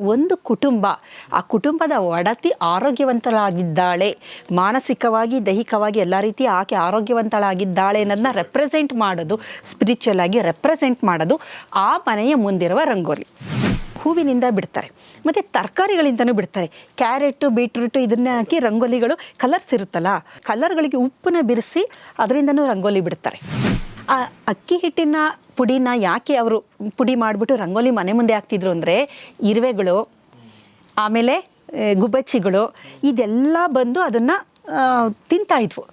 ಒಂದು ಕುಟುಂಬ. ಆ ಕುಟುಂಬದ ಒಡತಿ ಆರೋಗ್ಯವಂತಳಾಗಿದ್ದಾಳೆ. ಮಾನಸಿಕವಾಗಿ, ದೈಹಿಕವಾಗಿ ಎಲ್ಲ ರೀತಿ ಆಕೆ ಆರೋಗ್ಯವಂತಳಾಗಿದ್ದಾಳೆ ಅನ್ನೋದನ್ನ ರೆಪ್ರೆಸೆಂಟ್ ಮಾಡೋದು ಸ್ಪಿರಿಚುವಲ್ ಆಗಿ ರೆಪ್ರೆಸೆಂಟ್ ಮಾಡೋದು ಆ ಮನೆಯ ಮುಂದಿರುವ ರಂಗೋಲಿ. ಹೂವಿನಿಂದ ಬಿಡ್ತಾರೆ. ಮತ್ತು ತರಕಾರಿಗಳಿಂದನೂ ಬಿಡ್ತಾರೆ. ಕ್ಯಾರೆಟು, ಬೀಟ್ರೂಟು ಇದನ್ನೇ ಹಾಕಿ ರಂಗೋಲಿಗಳು ಕಲರ್ಸ್ ಇರುತ್ತಲ್ಲ ಕಲರ್ಗಳಿಗೆ ಉಪ್ಪನ್ನ ಬಿರಿಸಿ ಅದರಿಂದನೂ ರಂಗೋಲಿ ಬಿಡ್ತಾರೆ. ಆ ಅಕ್ಕಿ ಹಿಟ್ಟಿನ ಪುಡಿನ ಯಾಕೆ ಅವರು ಪುಡಿ ಮಾಡಿಬಿಟ್ಟು ರಂಗೋಲಿ ಮನೆ ಮುಂದೆ ಹಾಕ್ತಿದ್ರು ಅಂದರೆ ಇರುವೆಗಳು, ಆಮೇಲೆ ಗುಬ್ಬಚ್ಚಿಗಳು, ಇದೆಲ್ಲ ಬಂದು ಅದನ್ನು ತಿಂತಾ ಇದ್ವು.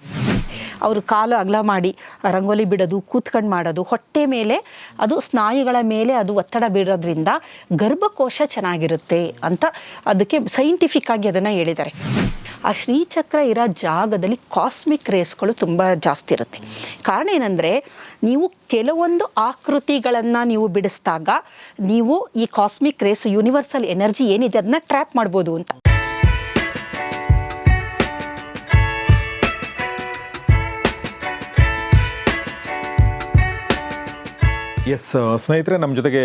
ಅವರು ಕಾಲು ಅಗಲ ಮಾಡಿ ರಂಗೋಲಿ ಬಿಡೋದು, ಕೂತ್ಕೊಂಡು ಮಾಡೋದು, ಹೊಟ್ಟೆ ಮೇಲೆ ಅದು ಸ್ನಾಯುಗಳ ಮೇಲೆ ಅದು ಒತ್ತಡ ಬೀಳೋದ್ರಿಂದ ಗರ್ಭಕೋಶ ಚೆನ್ನಾಗಿರುತ್ತೆ ಅಂತ ಅದಕ್ಕೆ ಸೈಂಟಿಫಿಕ್ ಆಗಿ ಅದನ್ನು ಹೇಳಿದ್ದಾರೆ. ಆ ಶ್ರೀಚಕ್ರ ಇರೋ ಜಾಗದಲ್ಲಿ ಕಾಸ್ಮಿಕ್ ರೇಸ್ಗಳು ತುಂಬ ಜಾಸ್ತಿ ಇರುತ್ತೆ. ಕಾರಣ ಏನಂದರೆ, ನೀವು ಕೆಲವೊಂದು ಆಕೃತಿಗಳನ್ನು ನೀವು ಬಿಡಿಸಿದಾಗ ನೀವು ಈ ಕಾಸ್ಮಿಕ್ ರೇಸ್ ಯೂನಿವರ್ಸಲ್ ಎನರ್ಜಿ ಏನಿದೆ ಅದನ್ನ ಟ್ರ್ಯಾಪ್ ಮಾಡ್ಬೋದು ಅಂತ. ಎಸ್ ಸ್ನೇಹಿತರೆ, ನಮ್ಮ ಜೊತೆಗೆ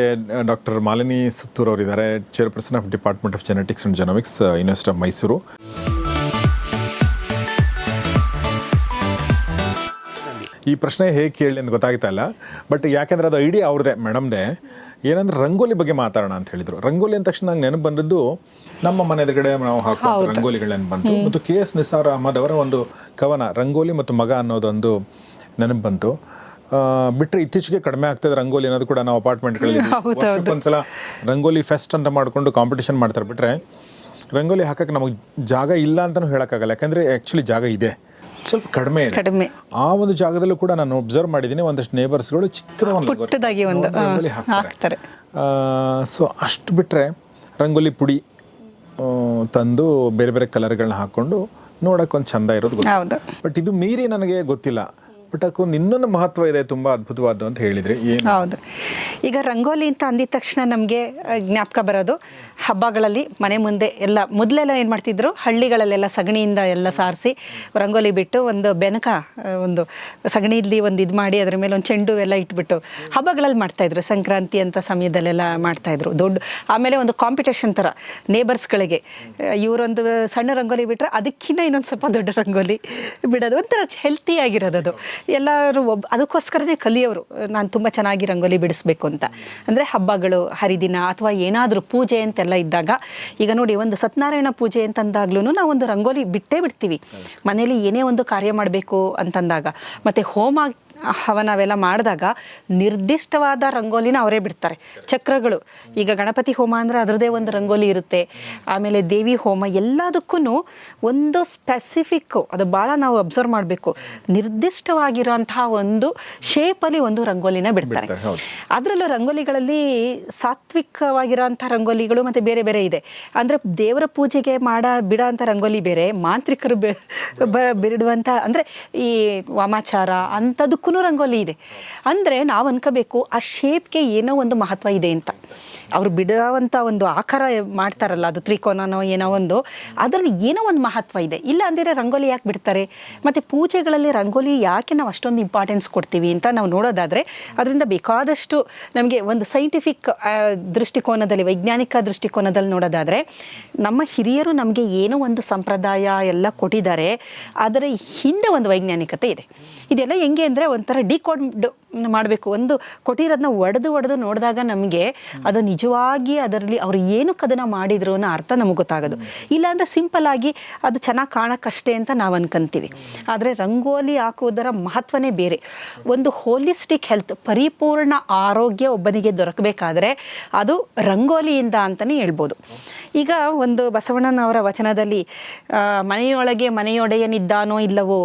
ಡಾಕ್ಟರ್ ಮಾಲಿನಿ ಸುತ್ತೂರ್ ಅವರಿದ್ದಾರೆ. Chairperson of department of genetics and genomics university of Mysuru ಈ ಪ್ರಶ್ನೆ ಹೇಗೆ ಕೇಳಲಿ ಅಂತ ಗೊತ್ತಾಗ್ತಾ ಇಲ್ಲ. ಬಟ್ ಯಾಕೆಂದ್ರೆ ಅದು ಐಡಿಯಾ ಅವ್ರದೇ ಮೇಡಮ್ದೇ ಏನಂದ್ರೆ ರಂಗೋಲಿ ಬಗ್ಗೆ ಮಾತಾಡೋಣ ಅಂತ ಹೇಳಿದ್ರು. ರಂಗೋಲಿ ಅಂದ ತಕ್ಷಣ ನಂಗೆ ನೆನಪು ಬಂದದ್ದು ನಮ್ಮ ಮನೆ ಎದುರುಗಡೆ ನಾವು ಹಾಕುವಂಥ ರಂಗೋಲಿಗಳೇನು ಬಂತು. ಮತ್ತು ಕೆ ಎಸ್ ನಿಸಾರ್ ಅಹಮದ್ ಅವರ ಒಂದು ಕವನ ರಂಗೋಲಿ ಮತ್ತು ಮಗ ಅನ್ನೋದೊಂದು ನೆನಪು ಬಂತು. ಬಿಟ್ಟರೆ ಇತ್ತೀಚೆಗೆ ಕಡಿಮೆ ಆಗ್ತದೆ ರಂಗೋಲಿ ಅನ್ನೋದು ಕೂಡ ನಾವು ಅಪಾರ್ಟ್ಮೆಂಟ್ಗಳಲ್ಲಿ ಒಂದ್ಸಲ ರಂಗೋಲಿ ಫೆಸ್ಟ್ ಅಂತ ಮಾಡಿಕೊಂಡು ಕಾಂಪಿಟೇಷನ್ ಮಾಡ್ತಾರೆ. ಬಿಟ್ರೆ ರಂಗೋಲಿ ಹಾಕಕ್ಕೆ ನಮಗೆ ಜಾಗ ಇಲ್ಲ ಅಂತಲೂ ಹೇಳೋಕ್ಕಾಗಲ್ಲ. ಯಾಕಂದರೆ ಆ್ಯಕ್ಚುಲಿ ಜಾಗ ಇದೆ. ಸ್ವಲ್ಪ ಕಡಿಮೆ ಕಡಿಮೆ. ಆ ಒಂದು ಜಾಗದಲ್ಲೂ ಕೂಡ ನಾನು ಒಬ್ಸರ್ವ್ ಮಾಡಿದ್ದೀನಿ ಒಂದಷ್ಟು ನೇಬರ್ಸ್ಗಳು ಚಿಕ್ಕದ ಒಂದು ಪುಟ್ಟದಾಗಿ ಒಂದು, ಒಂದು ರಂಗೋಲಿ ಹಾಕ್ತಾರೆ. ಸೊ ಅಷ್ಟು ಬಿಟ್ಟರೆ ರಂಗೋಲಿ ಪುಡಿ ತಂದು ಬೇರೆ ಬೇರೆ ಕಲರ್ಗಳನ್ನ ಹಾಕ್ಕೊಂಡು ನೋಡೋಕೆ ಒಂದು ಚಂದ ಇರೋದು ಗೊತ್ತು. ಬಟ್ ಇದು ಮೀರಿ ನನಗೆ ಗೊತ್ತಿಲ್ಲ. ಬಟ್ ನಿನ್ನೊಂದು ಮಹತ್ವ ಇದೆ, ತುಂಬ ಅದ್ಭುತವಾದ್ದು ಅಂತ ಹೇಳಿದ್ರೆ. ಹೌದು. ಈಗ ರಂಗೋಲಿ ಅಂತ ಅಂದಿದ ತಕ್ಷಣ ನಮಗೆ ಜ್ಞಾಪಕ ಬರೋದು, ಹಬ್ಬಗಳಲ್ಲಿ ಮನೆ ಮುಂದೆ ಎಲ್ಲ, ಮೊದಲೆಲ್ಲ ಏನು ಮಾಡ್ತಿದ್ರು, ಹಳ್ಳಿಗಳಲ್ಲೆಲ್ಲ ಸಗಣಿಯಿಂದ ಎಲ್ಲ ಸಾರಿಸಿ ರಂಗೋಲಿ ಬಿಟ್ಟು ಒಂದು ಬೆನಕ ಒಂದು ಸಗಣಿಲಿ ಒಂದು ಇದು ಮಾಡಿ ಅದ್ರ ಮೇಲೆ ಒಂದು ಚೆಂಡು ಎಲ್ಲ ಇಟ್ಬಿಟ್ಟು ಹಬ್ಬಗಳಲ್ಲಿ ಮಾಡ್ತಾಯಿದ್ರು ಸಂಕ್ರಾಂತಿ ಅಂತ ಸಮಯದಲ್ಲೆಲ್ಲ ಮಾಡ್ತಾಯಿದ್ರು ದೊಡ್ಡ, ಆಮೇಲೆ ಒಂದು ಕಾಂಪಿಟೇಷನ್ ಥರ ನೇಬರ್ಸ್ಗಳಿಗೆ ಇವರೊಂದು ಸಣ್ಣ ರಂಗೋಲಿ ಬಿಟ್ಟರೆ ಅದಕ್ಕಿಂತ ಇನ್ನೊಂದು ಸ್ವಲ್ಪ ದೊಡ್ಡ ರಂಗೋಲಿ ಬಿಡೋದು. ಒಂಥರ ಹೆಲ್ತಿ ಆಗಿರೋದು ಅದು. ಎಲ್ಲರೂ ಒಬ್ಬ ಅದಕ್ಕೋಸ್ಕರನೇ ಕಲಿಯೋರು ನಾನು ತುಂಬ ಚೆನ್ನಾಗಿ ರಂಗೋಲಿ ಬಿಡಿಸ್ಬೇಕು ಅಂತ. ಅಂದರೆ ಹಬ್ಬಗಳು, ಹರಿದಿನ ಅಥವಾ ಏನಾದರೂ ಪೂಜೆ ಅಂತೆಲ್ಲ ಇದ್ದಾಗ, ಈಗ ನೋಡಿ ಒಂದು ಸತ್ಯನಾರಾಯಣ ಪೂಜೆ ಅಂತಂದಾಗ್ಲೂ ನಾವು ಒಂದು ರಂಗೋಲಿ ಬಿಟ್ಟೇ ಬಿಡ್ತೀವಿ. ಮನೇಲಿ ಏನೇ ಒಂದು ಕಾರ್ಯ ಮಾಡಬೇಕು ಅಂತಂದಾಗ, ಮತ್ತು ಹೋಮ ಹವನ ಅವೆಲ್ಲ ಮಾಡಿದಾಗ ನಿರ್ದಿಷ್ಟವಾದ ರಂಗೋಲಿನ ಅವರೇ ಬಿಡ್ತಾರೆ. ಚಕ್ರಗಳು. ಈಗ ಗಣಪತಿ ಹೋಮ ಅಂದರೆ ಅದರದೇ ಒಂದು ರಂಗೋಲಿ ಇರುತ್ತೆ. ಆಮೇಲೆ ದೇವಿ ಹೋಮ ಎಲ್ಲದಕ್ಕೂ ಒಂದು ಸ್ಪೆಸಿಫಿಕ್ಕು ಅದು ಭಾಳ ನಾವು ಅಬ್ಸರ್ವ್ ಮಾಡಬೇಕು. ನಿರ್ದಿಷ್ಟವಾಗಿರೋಂತಹ ಒಂದು ಶೇಪಲ್ಲಿ ಒಂದು ರಂಗೋಲಿನ ಬಿಡ್ತಾರೆ. ಅದರಲ್ಲೂ ರಂಗೋಲಿಗಳಲ್ಲಿ ಸಾತ್ವಿಕವಾಗಿರೋಂಥ ರಂಗೋಲಿಗಳು ಮತ್ತು ಬೇರೆ ಬೇರೆ ಇದೆ. ಅಂದರೆ ದೇವರ ಪೂಜೆಗೆ ಮಾಡ ಬಿಡೋ ಅಂಥ ರಂಗೋಲಿ ಬೇರೆ ಮಾಂತ್ರಿಕರು ಬಿಡುವಂಥ ಅಂದರೆ ಈ ವಾಮಾಚಾರ ಅಂಥದಕ್ಕೂ ರಂಗೋಲಿ ಇದೆ. ಅಂದರೆ ನಾವು ಅನ್ಕೋಬೇಕು, ಆ ಶೇಪ್ಗೆ ಏನೋ ಒಂದು ಮಹತ್ವ ಇದೆ ಅಂತ. ಅವ್ರು ಬಿಡುವಂಥ ಒಂದು ಆಕಾರ ಮಾಡ್ತಾರಲ್ಲ, ಅದು ತ್ರಿಕೋನನೋ ಏನೋ ಒಂದು, ಅದರಲ್ಲಿ ಏನೋ ಒಂದು ಮಹತ್ವ ಇದೆ. ಇಲ್ಲ ಅಂದರೆ ರಂಗೋಲಿ ಯಾಕೆ ಬಿಡ್ತಾರೆ? ಮತ್ತು ಪೂಜೆಗಳಲ್ಲಿ ರಂಗೋಲಿ ಯಾಕೆ ನಾವು ಅಷ್ಟೊಂದು ಇಂಪಾರ್ಟೆನ್ಸ್ ಕೊಡ್ತೀವಿ ಅಂತ ನಾವು ನೋಡೋದಾದರೆ, ಅದರಿಂದ ಬೇಕಾದಷ್ಟು ನಮಗೆ ಒಂದು ಸೈಂಟಿಫಿಕ್ ದೃಷ್ಟಿಕೋನದಲ್ಲಿ, ವೈಜ್ಞಾನಿಕ ದೃಷ್ಟಿಕೋನದಲ್ಲಿ ನೋಡೋದಾದರೆ, ನಮ್ಮ ಹಿರಿಯರು ನಮಗೆ ಏನೋ ಒಂದು ಸಂಪ್ರದಾಯ ಎಲ್ಲ ಕೊಟ್ಟಿದ್ದಾರೆ ಅದರ ಹಿಂದೆ ಒಂದು ವೈಜ್ಞಾನಿಕತೆ ಇದೆ. ಇದೆಲ್ಲ ಹೆಂಗೆ ಅಂದರೆ ಒಂಥರ ಡಿಕೋಡ್ ಮಾಡಬೇಕು. ಒಂದು ಕೊಟ್ಟಿರೋದನ್ನ ಒಡೆದು ಒಡೆದು ನೋಡಿದಾಗ ನಮಗೆ ಅದು ನಿಜವಾಗಿ ಅದರಲ್ಲಿ ಅವರು ಏನಕ್ಕೆ ಅದನ್ನು ಮಾಡಿದ್ರು ಅನ್ನೋ ಅರ್ಥ ನಮಗೆ ಗೊತ್ತಾಗೋದು. ಇಲ್ಲಾಂದರೆ ಸಿಂಪಲ್ ಆಗಿ ಅದು ಚೆನ್ನಾಗಿ ಕಾಣೋಕ್ಕಷ್ಟೇ ಅಂತ ನಾವು ಅನ್ಕೊಂತೀವಿ. ಆದರೆ ರಂಗೋಲಿ ಹಾಕುವುದರ ಮಹತ್ವನೇ ಬೇರೆ. ಒಂದು ಹೋಲಿಸ್ಟಿಕ್ ಹೆಲ್ತ್, ಪರಿಪೂರ್ಣ ಆರೋಗ್ಯ ಒಬ್ಬನಿಗೆ ದೊರಕಬೇಕಾದ್ರೆ ಅದು ರಂಗೋಲಿಯಿಂದ ಅಂತಲೇ ಹೇಳ್ಬೋದು. ಈಗ ಒಂದು ಬಸವಣ್ಣನವರ ವಚನದಲ್ಲಿ ಮನೆಯೊಳಗೆ ಮನೆಯೊಡೆಯನಿದ್ದಾನೋ ಇಲ್ಲವೋ,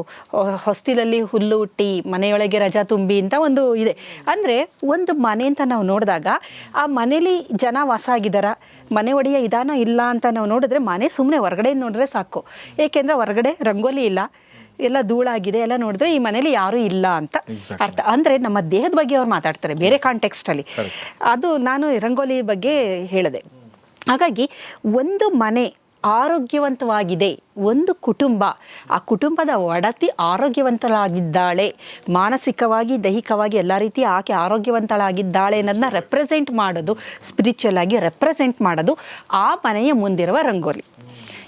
ಹೊಸ್ತಿಲಲ್ಲಿ ಹುಲ್ಲು ಹುಟ್ಟಿ ಮನೆಯೊಳಗೆ ರಜಾ ತುಂಬಿ ಅಂತ ಒಂದು ಇದೆ. ಅಂದರೆ ಒಂದು ಮನೆ ಅಂತ ನಾವು ನೋಡಿದಾಗ ಆ ಮನೇಲಿ ಜನ ವಾಸ ಆಗಿದ್ದಾರ ಮನೆ ಒಡೆಯ ಇದಾನೋ ಇಲ್ಲ ಅಂತ ನಾವು ನೋಡಿದ್ರೆ ಮನೆ ಸುಮ್ಮನೆ ಹೊರಗಡೆ ನೋಡಿದ್ರೆ ಸಾಕು. ಏಕೆಂದರೆ ಹೊರಗಡೆ ರಂಗೋಲಿ ಇಲ್ಲ ಎಲ್ಲ ಧೂಳಾಗಿದೆ ಎಲ್ಲ ನೋಡಿದ್ರೆ ಈ ಮನೇಲಿ ಯಾರೂ ಇಲ್ಲ ಅಂತ ಅರ್ಥ. ಅಂದರೆ ನಮ್ಮ ದೇಹದ ಬಗ್ಗೆ ಅವ್ರು ಮಾತಾಡ್ತಾರೆ ಬೇರೆ ಕಾಂಟೆಕ್ಸ್ಟಲ್ಲಿ ಅದು ನಾನು ರಂಗೋಲಿ ಬಗ್ಗೆ ಹೇಳಿದೆ. ಹಾಗಾಗಿ ಒಂದು ಮನೆ ಆರೋಗ್ಯವಂತವಾಗಿದೆ. ಒಂದು ಕುಟುಂಬ, ಆ ಕುಟುಂಬದ ಒಡತಿ ಆರೋಗ್ಯವಂತಳಾಗಿದ್ದಾಳೆ. ಮಾನಸಿಕವಾಗಿ, ದೈಹಿಕವಾಗಿ ಎಲ್ಲ ರೀತಿ ಆಕೆ ಆರೋಗ್ಯವಂತಳಾಗಿದ್ದಾಳೆ ಅನ್ನೋದನ್ನ ರೆಪ್ರೆಸೆಂಟ್ ಮಾಡೋದು ಸ್ಪಿರಿಚುವಲ್ ಆಗಿ ರೆಪ್ರೆಸೆಂಟ್ ಮಾಡೋದು ಆ ಮನೆಯ ಮುಂದಿರುವ ರಂಗೋಲಿ.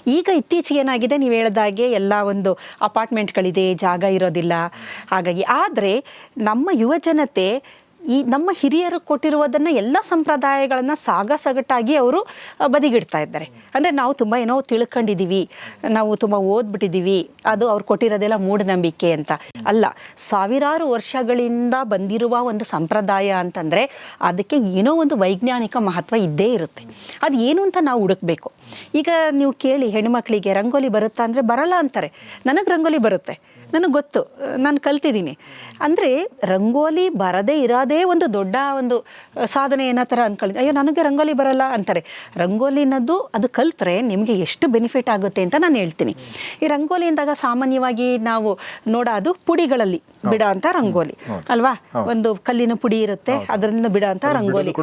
ಈಗ ಇತ್ತೀಚೆಗೆ ಏನಾಗಿದೆ? ನೀವು ಹೇಳ್ದಾಗೆ ಎಲ್ಲ ಒಂದು ಅಪಾರ್ಟ್ಮೆಂಟ್ಗಳಿದೆ ಜಾಗ ಇರೋದಿಲ್ಲ. ಹಾಗಾಗಿ ಆದರೆ ನಮ್ಮ ಯುವ ಜನತೆ ಈ ನಮ್ಮ ಹಿರಿಯರು ಕೊಟ್ಟಿರುವುದನ್ನು ಎಲ್ಲ ಸಂಪ್ರದಾಯಗಳನ್ನು ಸಾಗ ಸಗಟಾಗಿ ಅವರು ಬದಿಗಿಡ್ತಾ ಇದ್ದಾರೆ. ಅಂದರೆ ನಾವು ತುಂಬ ಏನೋ ತಿಳ್ಕೊಂಡಿದ್ದೀವಿ ನಾವು ತುಂಬ ಓದ್ಬಿಟ್ಟಿದ್ದೀವಿ ಅದು ಅವ್ರು ಕೊಟ್ಟಿರೋದೆಲ್ಲ ಮೂಢನಂಬಿಕೆ ಅಂತ. ಅಲ್ಲ, ಸಾವಿರಾರು ವರ್ಷಗಳಿಂದ ಬಂದಿರುವ ಒಂದು ಸಂಪ್ರದಾಯ ಅಂತಂದರೆ ಅದಕ್ಕೆ ಏನೋ ಒಂದು ವೈಜ್ಞಾನಿಕ ಮಹತ್ವ ಇದ್ದೇ ಇರುತ್ತೆ. ಅದು ಏನು ಅಂತ ನಾವು ಹುಡುಕ್ಬೇಕು. ಈಗ ನೀವು ಕೇಳಿ ಹೆಣ್ಮಕ್ಳಿಗೆ ರಂಗೋಲಿ ಬರುತ್ತಾ? ಅಂದರೆ ಬರಲ್ಲ ಅಂತಾರೆ. ನನಗೆ ರಂಗೋಲಿ ಬರುತ್ತೆ. ನನಗೆ ಗೊತ್ತು. ನಾನು ಕಲ್ತಿದ್ದೀನಿ. ಅಂದರೆ ರಂಗೋಲಿ ಬರದೇ ಇರೋದೇ ಒಂದು ದೊಡ್ಡ ಒಂದು ಸಾಧನೆ ಏನೋ ಥರ ಅಂದ್ಕೊಳ್ಳಿ ಅಯ್ಯೋ ನನಗೆ ರಂಗೋಲಿ ಬರಲ್ಲ ಅಂತಾರೆ. ರಂಗೋಲಿ ಅನ್ನೋದು ಅದು ಕಲ್ತ್ರೆ ನಿಮಗೆ ಎಷ್ಟು ಬೆನಿಫಿಟ್ ಆಗುತ್ತೆ ಅಂತ ನಾನು ಹೇಳ್ತೀನಿ. ಈ ರಂಗೋಲಿ ಅಂದಾಗ ಸಾಮಾನ್ಯವಾಗಿ ನಾವು ನೋಡೋದು ಪುಡಿಗಳಲ್ಲಿ ಬಿಡೋ ಅಂತ ರಂಗೋಲಿ. ಅಲ್ವಾ? ಒಂದು ಕಲ್ಲಿನ ಪುಡಿ ಇರುತ್ತೆ ಅದರಿಂದ ಬಿಡೋ ಅಂತ ರಂಗೋಲಿ.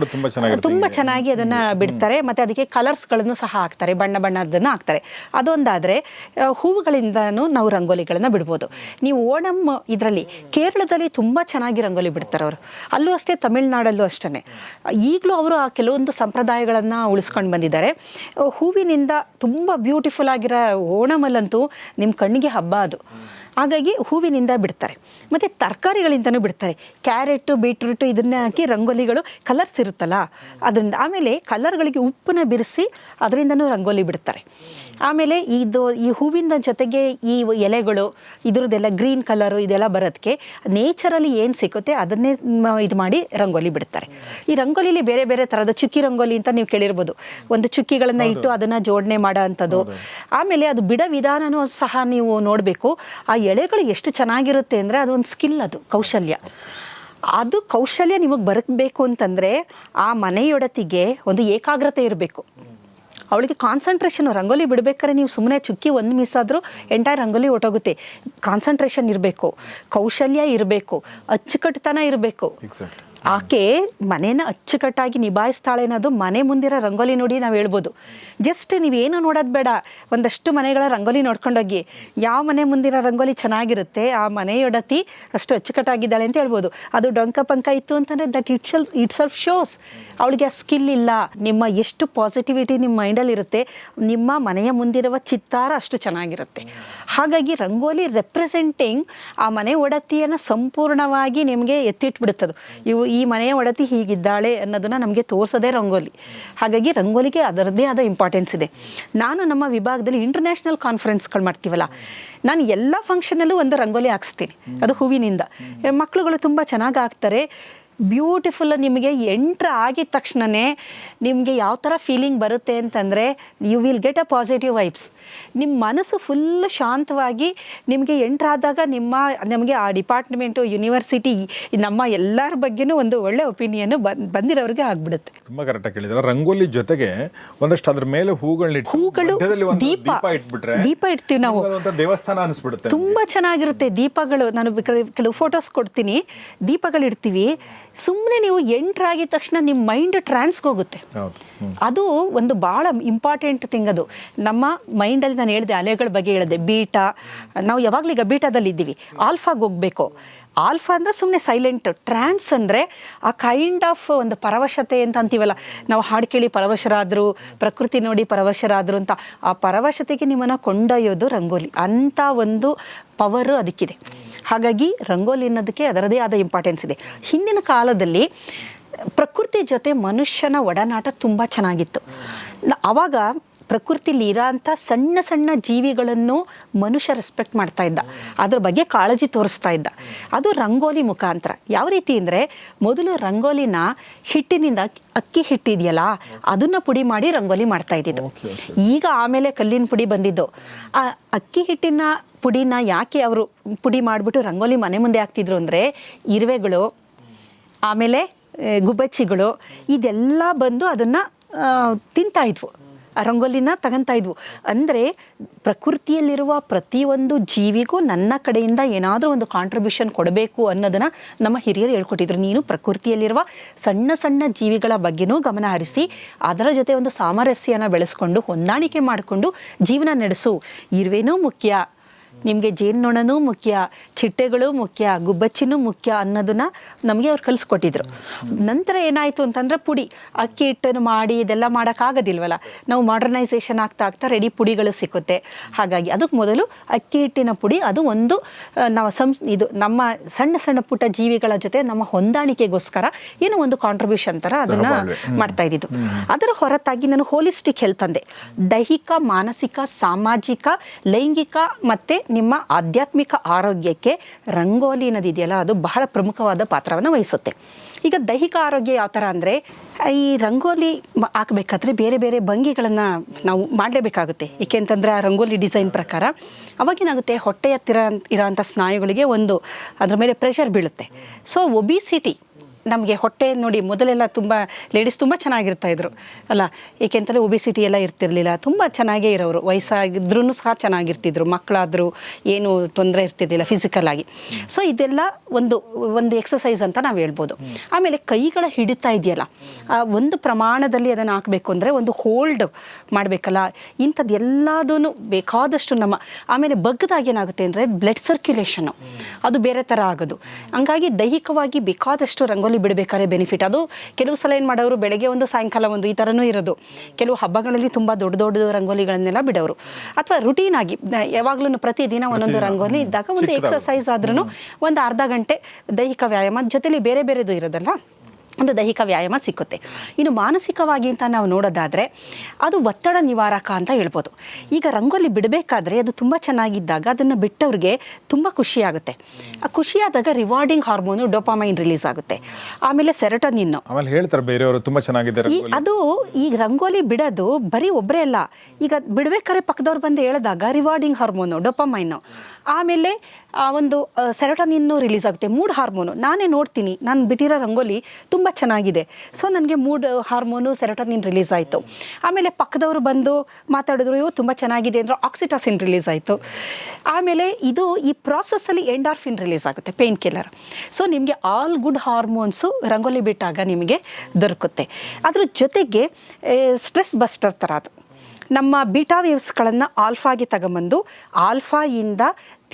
ತುಂಬ ಚೆನ್ನಾಗಿ ಅದನ್ನ ಬಿಡ್ತಾರೆ ಮತ್ತೆ ಅದಕ್ಕೆ ಕಲರ್ಸ್ಗಳನ್ನು ಸಹ ಹಾಕ್ತಾರೆ ಬಣ್ಣ ಬಣ್ಣದನ್ನ ಹಾಕ್ತಾರೆ. ಅದೊಂದಾದ್ರೆ ಹೂವುಗಳಿಂದನೂ ನಾವು ರಂಗೋಲಿಗಳನ್ನ ಬಿಡ್ಬೋದು. ನೀವು ಓಣಂ ಇದರಲ್ಲಿ ಕೇರಳದಲ್ಲಿ ತುಂಬ ಚೆನ್ನಾಗಿ ರಂಗೋಲಿ ಬಿಡ್ತಾರೆ ಅವರು. ಅಲ್ಲೂ ಅಷ್ಟೇ ತಮಿಳ್ನಾಡಲ್ಲೂ ಅಷ್ಟೇ ಈಗಲೂ ಅವರು ಆ ಕೆಲವೊಂದು ಸಂಪ್ರದಾಯಗಳನ್ನು ಉಳಿಸ್ಕೊಂಡು ಬಂದಿದ್ದಾರೆ. ಹೂವಿನಿಂದ ತುಂಬ ಬ್ಯೂಟಿಫುಲ್ ಆಗಿರೋ ಓಣಮಲ್ಲಂತೂ ನಿಮ್ಮ ಕಣ್ಣಿಗೆ ಹಬ್ಬ ಅದು. ಹಾಗಾಗಿ ಹೂವಿನಿಂದ ಬಿಡ್ತಾರೆ. ಮತ್ತು ತರಕಾರಿಗಳಿಂದನೂ ಬಿಡ್ತಾರೆ. ಕ್ಯಾರೆಟು ಬೀಟ್ರೂಟು ಇದನ್ನ ಹಾಕಿ ರಂಗೋಲಿಗಳು ಕಲರ್ಸ್ ಇರುತ್ತಲ್ಲ ಅದರಿಂದ ಆಮೇಲೆ ಕಲರ್ಗಳಿಗೆ ಉಪ್ಪನ್ನ ಬಿರಿಸಿ ಅದರಿಂದನೂ ರಂಗೋಲಿ ಬಿಡ್ತಾರೆ. ಆಮೇಲೆ ಇದು ಈ ಹೂವಿನ ಜೊತೆಗೆ ಈ ಎಲೆಗಳು ಇದರದ್ದೆಲ್ಲ ಗ್ರೀನ್ ಕಲರು ಇದೆಲ್ಲ ಬರೋದಕ್ಕೆ ನೇಚರಲ್ಲಿ ಏನು ಸಿಗುತ್ತೆ ಅದನ್ನೇ ಇದು ಮಾಡಿ ರಂಗೋಲಿ ಬಿಡ್ತಾರೆ. ಈ ರಂಗೋಲಿಲಿ ಬೇರೆ ಬೇರೆ ಥರದ ಚುಕ್ಕಿ ರಂಗೋಲಿ ಅಂತ ನೀವು ಕೇಳಿರ್ಬೋದು. ಒಂದು ಚುಕ್ಕಿಗಳನ್ನು ಇಟ್ಟು ಅದನ್ನು ಜೋಡಣೆ ಮಾಡೋ ಅಂಥದ್ದು. ಆಮೇಲೆ ಅದು ಬಿಡೋ ವಿಧಾನನೂ ಸಹ ನೀವು ನೋಡಬೇಕು. ಆ ಎಳೆಗಳು ಎಷ್ಟು ಚೆನ್ನಾಗಿರುತ್ತೆ ಅಂದರೆ ಅದೊಂದು ಸ್ಕಿಲ್ ಅದು, ಕೌಶಲ್ಯ. ಅದು ಕೌಶಲ್ಯ ನಿಮಗೆ ಬರಬೇಕು ಅಂತಂದರೆ ಆ ಮನೆಯೊಡತಿಗೆ ಒಂದು ಏಕಾಗ್ರತೆ ಇರಬೇಕು. ಅವಳಿಗೆ ಕಾನ್ಸಂಟ್ರೇಷನ್ ರಂಗೋಲಿ ಬಿಡಬೇಕಾದ್ರೆ ನೀವು ಸುಮ್ಮನೆ ಚುಕ್ಕಿ ಒಂದು ಮಿಸ್ ಆದರೂ ಎಂಟೈರ್ ರಂಗೋಲಿ ಹೊಟ್ಟೋಗುತ್ತೆ ಕಾನ್ಸಂಟ್ರೇಷನ್ ಇರಬೇಕು, ಕೌಶಲ್ಯ ಇರಬೇಕು, ಅಚ್ಚುಕಟ್ಟುತನ ಇರಬೇಕು. ಆಕೆ ಮನೇನ ಅಚ್ಚುಕಟ್ಟಾಗಿ ನಿಭಾಯಿಸ್ತಾಳೆ ಅನ್ನೋದು ಮನೆ ಮುಂದಿರೋ ರಂಗೋಲಿ ನೋಡಿ ನಾವು ಹೇಳ್ಬೋದು. ಜಸ್ಟ್ ನೀವೇನು ನೋಡೋದು ಬೇಡ. ಒಂದಷ್ಟು ಮನೆಗಳ ರಂಗೋಲಿ ನೋಡ್ಕೊಂಡೋಗಿ. ಯಾವ ಮನೆ ಮುಂದಿರೋ ರಂಗೋಲಿ ಚೆನ್ನಾಗಿರುತ್ತೆ, ಆ ಮನೆಯೊಡತಿ ಅಷ್ಟು ಅಚ್ಚುಕಟ್ಟಾಗಿದ್ದಾಳೆ ಅಂತ ಹೇಳ್ಬೋದು. ಅದು ಡೊಂಕ ಪಂಕ ಇತ್ತು ಅಂತಂದರೆ that it's self itself shows ಅವಳಿಗೆ ಆ ಸ್ಕಿಲ್ ಇಲ್ಲ. ನಿಮ್ಮ ಎಷ್ಟು ಪಾಸಿಟಿವಿಟಿ ನಿಮ್ಮ ಮೈಂಡಲ್ಲಿ ಇರುತ್ತೆ, ನಿಮ್ಮ ಮನೆಯ ಮುಂದಿರುವ ಚಿತ್ತಾರ ಅಷ್ಟು ಚೆನ್ನಾಗಿರುತ್ತೆ. ಹಾಗಾಗಿ ರಂಗೋಲಿ ರೆಪ್ರೆಸೆಂಟಿಂಗ್ ಆ ಮನೆ ಒಡತಿಯನ್ನು ಸಂಪೂರ್ಣವಾಗಿ ನಿಮಗೆ ಎತ್ತಿಟ್ಬಿಡುತ್ತದು. ಇವು ಈ ಮನೆಯ ಒಡತಿ ಹೀಗಿದ್ದಾಳೆ ಅನ್ನೋದನ್ನ ನಮಗೆ ತೋರಿಸೋದೇ ರಂಗೋಲಿ. ಹಾಗಾಗಿ ರಂಗೋಲಿಗೆ ಅದರದ್ದೇ ಆದ ಇಂಪಾರ್ಟೆನ್ಸ್ ಇದೆ. ನಾನು ನಮ್ಮ ವಿಭಾಗದಲ್ಲಿ ಇಂಟರ್ನ್ಯಾಷನಲ್ ಕಾನ್ಫರೆನ್ಸ್ಗಳು ಮಾಡ್ತೀವಲ್ಲ, ನಾನು ಎಲ್ಲ ಫಂಕ್ಷನಲ್ಲೂ ಒಂದು ರಂಗೋಲಿ ಹಾಕ್ಸ್ತೀನಿ. ಅದು ಹೂವಿನಿಂದ. ಮಕ್ಕಳುಗಳು ತುಂಬ ಚೆನ್ನಾಗಿ ಹಾಕ್ತಾರೆ. ಬ್ಯೂಟಿಫುಲ್ ನಿಮಗೆ ಎಂಟ್ರ್ ಆಗಿದ ತಕ್ಷಣವೇ ನಿಮಗೆ ಯಾವ ಥರ ಫೀಲಿಂಗ್ ಬರುತ್ತೆ ಅಂತಂದರೆ you will get a positive vibes ನಿಮ್ಮ ಮನಸ್ಸು ಫುಲ್ ಶಾಂತವಾಗಿ ನಿಮಗೆ ಎಂಟ್ರ್ ಆದಾಗ ನಿಮ್ಮ ನಮಗೆ ಆ ಡಿಪಾರ್ಟ್ಮೆಂಟು ಯೂನಿವರ್ಸಿಟಿ ನಮ್ಮ ಎಲ್ಲರ ಬಗ್ಗೆನೂ ಒಂದು ಒಳ್ಳೆ ಒಪಿನಿಯನ್ನು ಬಂದಿರೋರಿಗೆ ಆಗ್ಬಿಡುತ್ತೆ. ತುಂಬ ಕರೆಕ್ಟಾಗಿ ಕೇಳಿದ್ರೆ ರಂಗೋಲಿ ಜೊತೆಗೆ ಒಂದಷ್ಟು ಅದ್ರ ಮೇಲೆ ಹೂಗಳನ್ನ ಹೂಗಳು, ದೀಪ. ಇಟ್ಬಿಟ್ರೆ ದೀಪ ಇಡ್ತೀವಿ ನಾವು. ದೇವಸ್ಥಾನ ಅನಿಸ್ಬಿಡುತ್ತೆ ತುಂಬ ಚೆನ್ನಾಗಿರುತ್ತೆ ದೀಪಗಳು. ನಾನು ಕೆಲವು ಫೋಟೋಸ್ ಕೊಡ್ತೀನಿ. ದೀಪಗಳು ಇಡ್ತೀವಿ ಸುಮ್ಮನೆ ನೀವು ಎಂಟ್ರ್ ಆಗಿದ ತಕ್ಷಣ ನಿಮ್ಮ ಮೈಂಡ್ ಟ್ರಾನ್ಸ್ಗೆ ಹೋಗುತ್ತೆ. ಅದು ಒಂದು ಭಾಳ ಇಂಪಾರ್ಟೆಂಟ್ ಥಿಂಗ್ ಅದು. ನಮ್ಮ ಮೈಂಡಲ್ಲಿ ನಾನು ಹೇಳಿದೆ ಅಲೆಗಳ ಬಗ್ಗೆ ಹೇಳಿದೆ ಬೀಟಾ ನಾವು ಯಾವಾಗಲೀಗ ಬೀಟಾದಲ್ಲಿ ಇದ್ದೀವಿ. ಆಲ್ಫಾಗೆ ಹೋಗಬೇಕು. ಆಲ್ಫಾ ಅಂದರೆ ಸುಮ್ಮನೆ ಸೈಲೆಂಟ್ ಟ್ರಾನ್ಸ್ ಅಂದರೆ ಆ ಕೈಂಡ್ ಆಫ್ ಒಂದು ಪರವಶತೆ ಅಂತ ಅಂತೀವಲ್ಲ. ನಾವು ಹಾಡು ಕೇಳಿ ಪರವಶರಾದರು, ಪ್ರಕೃತಿ ನೋಡಿ ಪರವಶರಾದರು ಅಂತ ಆ ಪರವಶತೆಗೆ ನಿಮ್ಮನ್ನು ಕೊಂಡೊಯ್ಯೋದು ರಂಗೋಲಿ. ಅಂಥ ಒಂದು ಪವರು ಅದಕ್ಕಿದೆ. ಹಾಗಾಗಿ ರಂಗೋಲಿ ಅನ್ನೋದಕ್ಕೆ ಅದರದೇ ಆದ ಇಂಪಾರ್ಟೆನ್ಸ್ ಇದೆ. ಹಿಂದಿನ ಕಾಲದಲ್ಲಿ ಪ್ರಕೃತಿ ಜೊತೆ ಮನುಷ್ಯನ ಒಡನಾಟ ತುಂಬ ಚೆನ್ನಾಗಿತ್ತು. ಆವಾಗ ಪ್ರಕೃತಿಲಿ ಇರೋಂಥ ಸಣ್ಣ ಸಣ್ಣ ಜೀವಿಗಳನ್ನು ಮನುಷ್ಯ ರೆಸ್ಪೆಕ್ಟ್ ಮಾಡ್ತಾ ಇದ್ದ. ಅದ್ರ ಬಗ್ಗೆ ಕಾಳಜಿ ತೋರಿಸ್ತಾ ಇದ್ದ. ಅದು ರಂಗೋಲಿ ಮುಖಾಂತರ. ಯಾವ ರೀತಿ ಅಂದರೆ ಮೊದಲು ರಂಗೋಲಿನ ಹಿಟ್ಟಿನಿಂದ ಅಕ್ಕಿ ಹಿಟ್ಟಿದೆಯಲ್ಲ ಅದನ್ನು ಪುಡಿ ಮಾಡಿ ರಂಗೋಲಿ ಮಾಡ್ತಾ ಇದ್ದಿದ್ದು. ಈಗ ಆಮೇಲೆ ಕಲ್ಲಿನ ಪುಡಿ ಬಂದಿದ್ದು. ಆ ಅಕ್ಕಿ ಹಿಟ್ಟಿನ ಪುಡಿನ ಯಾಕೆ ಅವರು ಪುಡಿ ಮಾಡಿಬಿಟ್ಟು ರಂಗೋಲಿ ಮನೆ ಮುಂದೆ ಹಾಕ್ತಿದ್ರು ಅಂದರೆ ಇರುವೆಗಳು ಆಮೇಲೆ ಗುಬ್ಬಚ್ಚಿಗಳು ಇದೆಲ್ಲ ಬಂದು ಅದನ್ನು ತಿಂತಾ ಇದ್ವು. ಆ ರಂಗೋಲಿನ ತಗೊಂತಾ ಇದ್ವು. ಅಂದರೆ ಪ್ರಕೃತಿಯಲ್ಲಿರುವ ಪ್ರತಿಯೊಂದು ಜೀವಿಗೂ ನನ್ನ ಕಡೆಯಿಂದ ಏನಾದರೂ ಒಂದು ಕಾಂಟ್ರಿಬ್ಯೂಷನ್ ಕೊಡಬೇಕು ಅನ್ನೋದನ್ನು ನಮ್ಮ ಹಿರಿಯರು ಹೇಳ್ಕೊಟ್ಟಿದ್ರು. ನೀನು ಪ್ರಕೃತಿಯಲ್ಲಿರುವ ಸಣ್ಣ ಸಣ್ಣ ಜೀವಿಗಳ ಬಗ್ಗೆನೂ ಗಮನ ಹರಿಸಿ, ಅದರ ಜೊತೆ ಒಂದು ಸಾಮರಸ್ಯನ ಬೆಳೆಸ್ಕೊಂಡು, ಹೊಂದಾಣಿಕೆ ಮಾಡಿಕೊಂಡು ಜೀವನ ನಡೆಸು. ಇರುವೇನೂ ಮುಖ್ಯ. ನಿಮಗೆ ಜೇನುನೊಣನೂ ಮುಖ್ಯ ಚಿಟ್ಟೆಗಳು ಮುಖ್ಯ ಗುಬ್ಬಚ್ಚಿನೂ ಮುಖ್ಯ ಅನ್ನೋದನ್ನ ನಮಗೆ ಅವ್ರು ಕಲಿಸ್ಕೊಟ್ಟಿದ್ರು. ನಂತರ ಏನಾಯಿತು ಅಂತಂದ್ರೆ ಪುಡಿ. ಅಕ್ಕಿ ಹಿಟ್ಟನ್ನು ಮಾಡಿ ಇದೆಲ್ಲ ಮಾಡೋಕ್ಕಾಗೋದಿಲ್ವಲ್ಲ? ನಾವು ಮಾಡರ್ನೈಸೇಷನ್ ಆಗ್ತಾ ಆಗ್ತಾ ರೆಡಿ ಪುಡಿಗಳು ಸಿಕ್ಕುತ್ತೆ. ಹಾಗಾಗಿ ಅದಕ್ಕೆ ಮೊದಲು ಅಕ್ಕಿ ಹಿಟ್ಟಿನ ಪುಡಿ ಅದು ಒಂದು ನಾವು ಸಂ ಇದು ನಮ್ಮ ಸಣ್ಣ ಸಣ್ಣ ಪುಟ್ಟ ಜೀವಿಗಳ ಜೊತೆ ನಮ್ಮ ಹೊಂದಾಣಿಕೆಗೋಸ್ಕರ ಏನೋ ಒಂದು ಕಾಂಟ್ರಿಬ್ಯೂಷನ್ ಥರ ಅದನ್ನ. ಮಾಡ್ತಾ ಇದ್ದಿದ್ದು. ಅದರ ಹೊರತಾಗಿ ನಾನು ಹೋಲಿಸ್ಟಿಕ್ ಹೆಲ್ತ್ ಅಂದೆ ದೈಹಿಕ ಮಾನಸಿಕ ಸಾಮಾಜಿಕ ಲೈಂಗಿಕ ಮತ್ತು ನಿಮ್ಮ ಆಧ್ಯಾತ್ಮಿಕ ಆರೋಗ್ಯಕ್ಕೆ ರಂಗೋಲಿ ಅನ್ನೋದಿದೆಯಲ್ಲ ಅದು ಬಹಳ ಪ್ರಮುಖವಾದ ಪಾತ್ರವನ್ನು ವಹಿಸುತ್ತೆ. ಈಗ ದೈಹಿಕ ಆರೋಗ್ಯ ಯಾವ ಥರ ಅಂದರೆ, ಈ ರಂಗೋಲಿ ಹಾಕಬೇಕಾದ್ರೆ ಬೇರೆ ಬೇರೆ ಭಂಗಿಗಳನ್ನು ನಾವು ಮಾಡಲೇಬೇಕಾಗುತ್ತೆ. ಏಕೆ ಅಂತಂದರೆ, ಆ ರಂಗೋಲಿ ಡಿಸೈನ್ ಪ್ರಕಾರ ಅವಾಗೇನಾಗುತ್ತೆ ಹೊಟ್ಟೆ ಹತ್ತಿರ ಇರೋಂಥ ಸ್ನಾಯುಗಳಿಗೆ ಒಂದು ಅದರ ಮೇಲೆ ಪ್ರೆಷರ್ ಬೀಳುತ್ತೆ. ಸೊ ಒಬಿಸಿಟಿ ನಮಗೆ ಹೊಟ್ಟೆ ನೋಡಿ ಮೊದಲೆಲ್ಲ ತುಂಬ ಲೇಡೀಸ್ ತುಂಬ ಚೆನ್ನಾಗಿರ್ತಾ ಇದ್ರು, ಅಲ್ಲ? ಏಕೆಂತಲೇ ಒಬಿಸಿಟಿ ಎಲ್ಲ ಇರ್ತಿರ್ಲಿಲ್ಲ, ತುಂಬ ಚೆನ್ನಾಗೇ ಇರೋರು ವಯಸ್ಸಾಗಿದ್ರೂ ಸಹ ಚೆನ್ನಾಗಿರ್ತಿದ್ರು, ಮಕ್ಕಳಾದರೂ ಏನು ತೊಂದರೆ ಇರ್ತಿರ್ಲಿಲ್ಲ ಫಿಸಿಕಲ್ ಆಗಿ. ಸೊ ಇದೆಲ್ಲ ಒಂದು ಒಂದು ಎಕ್ಸಸೈಸ್ ಅಂತ ನಾವು ಹೇಳ್ಬೋದು. ಆಮೇಲೆ ಕೈಗಳ ಹಿಡಿತಾ ಇದೆಯಲ್ಲ ಒಂದು ಪ್ರಮಾಣದಲ್ಲಿ ಅದನ್ನು ಹಾಕಬೇಕು ಅಂದರೆ ಒಂದು ಹೋಲ್ಡ್ ಮಾಡಬೇಕಲ್ಲ? ಇಂಥದ್ದು ಎಲ್ಲದೂ ಬೇಕಾದಷ್ಟು ನಮ್ಮ, ಆಮೇಲೆ ಬಗ್ಗದಾಗ ಏನಾಗುತ್ತೆ ಅಂದರೆ ಬ್ಲಡ್ ಸರ್ಕ್ಯುಲೇಷನ್ನು ಅದು ಬೇರೆ ಥರ ಆಗೋದು. ಹಂಗಾಗಿ ದೈಹಿಕವಾಗಿ ಬೇಕಾದಷ್ಟು ರಂಗೋಲಿ ಬಿಡಬೇಕಾದ್ರೆ ಬೆನಿಫಿಟ್ ಅದು ಕೆಲವು ಸಲ ಏನು ಮಾಡೋರು ಬೆಳಗ್ಗೆ ಒಂದು ಸಾಯಂಕಾಲ ಒಂದು ಈ ಥರನೂ ಇರೋದು. ಕೆಲವು ಹಬ್ಬಗಳಲ್ಲಿ ತುಂಬ ದೊಡ್ಡ ದೊಡ್ಡ ರಂಗೋಲಿಗಳನ್ನೆಲ್ಲ ಬಿಡೋರು. ಅಥವಾ ರುಟೀನ್ ಆಗಿ ಯಾವಾಗಲೂ ಪ್ರತಿದಿನ ಒಂದೊಂದು ರಂಗೋಲಿ ಇದ್ದಾಗ ಒಂದು. ಎಕ್ಸಸೈಸ್ ಆದ್ರೂ ಒಂದು ಅರ್ಧ ಗಂಟೆ ದೈಹಿಕ ವ್ಯಾಯಾಮ. ಜೊತೆಲಿ ಬೇರೆ ಬೇರೆದು ಇರೋದಲ್ಲ? ಒಂದು ದೈಹಿಕ ವ್ಯಾಯಾಮ ಸಿಕ್ಕುತ್ತೆ. ಇನ್ನು ಮಾನಸಿಕವಾಗಿ ಅಂತ ನಾವು ನೋಡೋದಾದರೆ ಅದು ಒತ್ತಡ ನಿವಾರಕ ಅಂತ ಹೇಳ್ಬೋದು. ಈಗ ರಂಗೋಲಿ ಬಿಡಬೇಕಾದ್ರೆ ಅದು ತುಂಬ ಚೆನ್ನಾಗಿದ್ದಾಗ ಅದನ್ನು ಬಿಟ್ಟವ್ರಿಗೆ ತುಂಬ ಖುಷಿಯಾಗುತ್ತೆ. ಆ ಖುಷಿಯಾದಾಗ ರಿವಾರ್ಡಿಂಗ್ ಹಾರ್ಮೋನು ಡೋಪಾಮೈನ್ ರಿಲೀಸ್ ಆಗುತ್ತೆ. ಆಮೇಲೆ ಸೆರಟೋನಿನ್ನು ಆಮೇಲೆ ಹೇಳ್ತಾರೆ ಬೇರೆಯವರು ತುಂಬ ಚೆನ್ನಾಗಿದ್ದಾರೆ ಈ ಅದು ಈಗ ರಂಗೋಲಿ ಬಿಡೋದು ಬರೀ ಒಬ್ಬರೇ ಅಲ್ಲ. ಈಗ ಬಿಡಬೇಕಾದ್ರೆ ಪಕ್ಕದವ್ರು ಬಂದು ಹೇಳಿದಾಗ ರಿವಾರ್ಡಿಂಗ್ ಹಾರ್ಮೋನು ಡೊಪಾಮೈನು ಆಮೇಲೆ ಆ ಒಂದು ಇನ್ನು ರಿಲೀಸ್ ಆಗುತ್ತೆ. ಮೂಡ್ ಹಾರ್ಮೋನು ನಾನೇ ನೋಡ್ತೀನಿ. ನಾನು ಬಿಟ್ಟಿರೋ ರಂಗೋಲಿ ತುಂಬ ಚೆನ್ನಾಗಿದೆ. ಸೊ ನನಗೆ ಮೂಡ್ ಹಾರ್ಮೋನು ಸೆರೋಟೋನಿನ್ ರಿಲೀಸ್ ಆಯಿತು. ಆಮೇಲೆ ಪಕ್ಕದವರು ಬಂದು ಮಾತಾಡಿದ್ರು ಇವು ತುಂಬ ಚೆನ್ನಾಗಿದೆ ಅಂದ್ರೆ ಆಕ್ಸಿಟಾಸಿನ್ ರಿಲೀಸ್ ಆಯಿತು. ಆಮೇಲೆ ಇದು ಈ ಪ್ರಾಸೆಸ್ಸಲ್ಲಿ ಎಂಡಾರ್ಫಿನ್ ರಿಲೀಸ್ ಆಗುತ್ತೆ ಪೇನ್ ಕಿಲ್ಲರ್ ಸೊ ನಿಮಗೆ ಆಲ್ ಗುಡ್ ಹಾರ್ಮೋನ್ಸು ರಂಗೋಲಿ ಬಿಟ್ಟಾಗ ನಿಮಗೆ ದೊರಕುತ್ತೆ. ಅದ್ರ ಜೊತೆಗೆ ಸ್ಟ್ರೆಸ್ ಬಸ್ಟರ್ ಥರ ಅದು. ನಮ್ಮ ಬೀಟಾ ವೇವ್ಸ್ಗಳನ್ನು ಆಲ್ಫಾಗೆ ತಗೊಂಬಂದು ಆಲ್ಫಾಯಿಂದ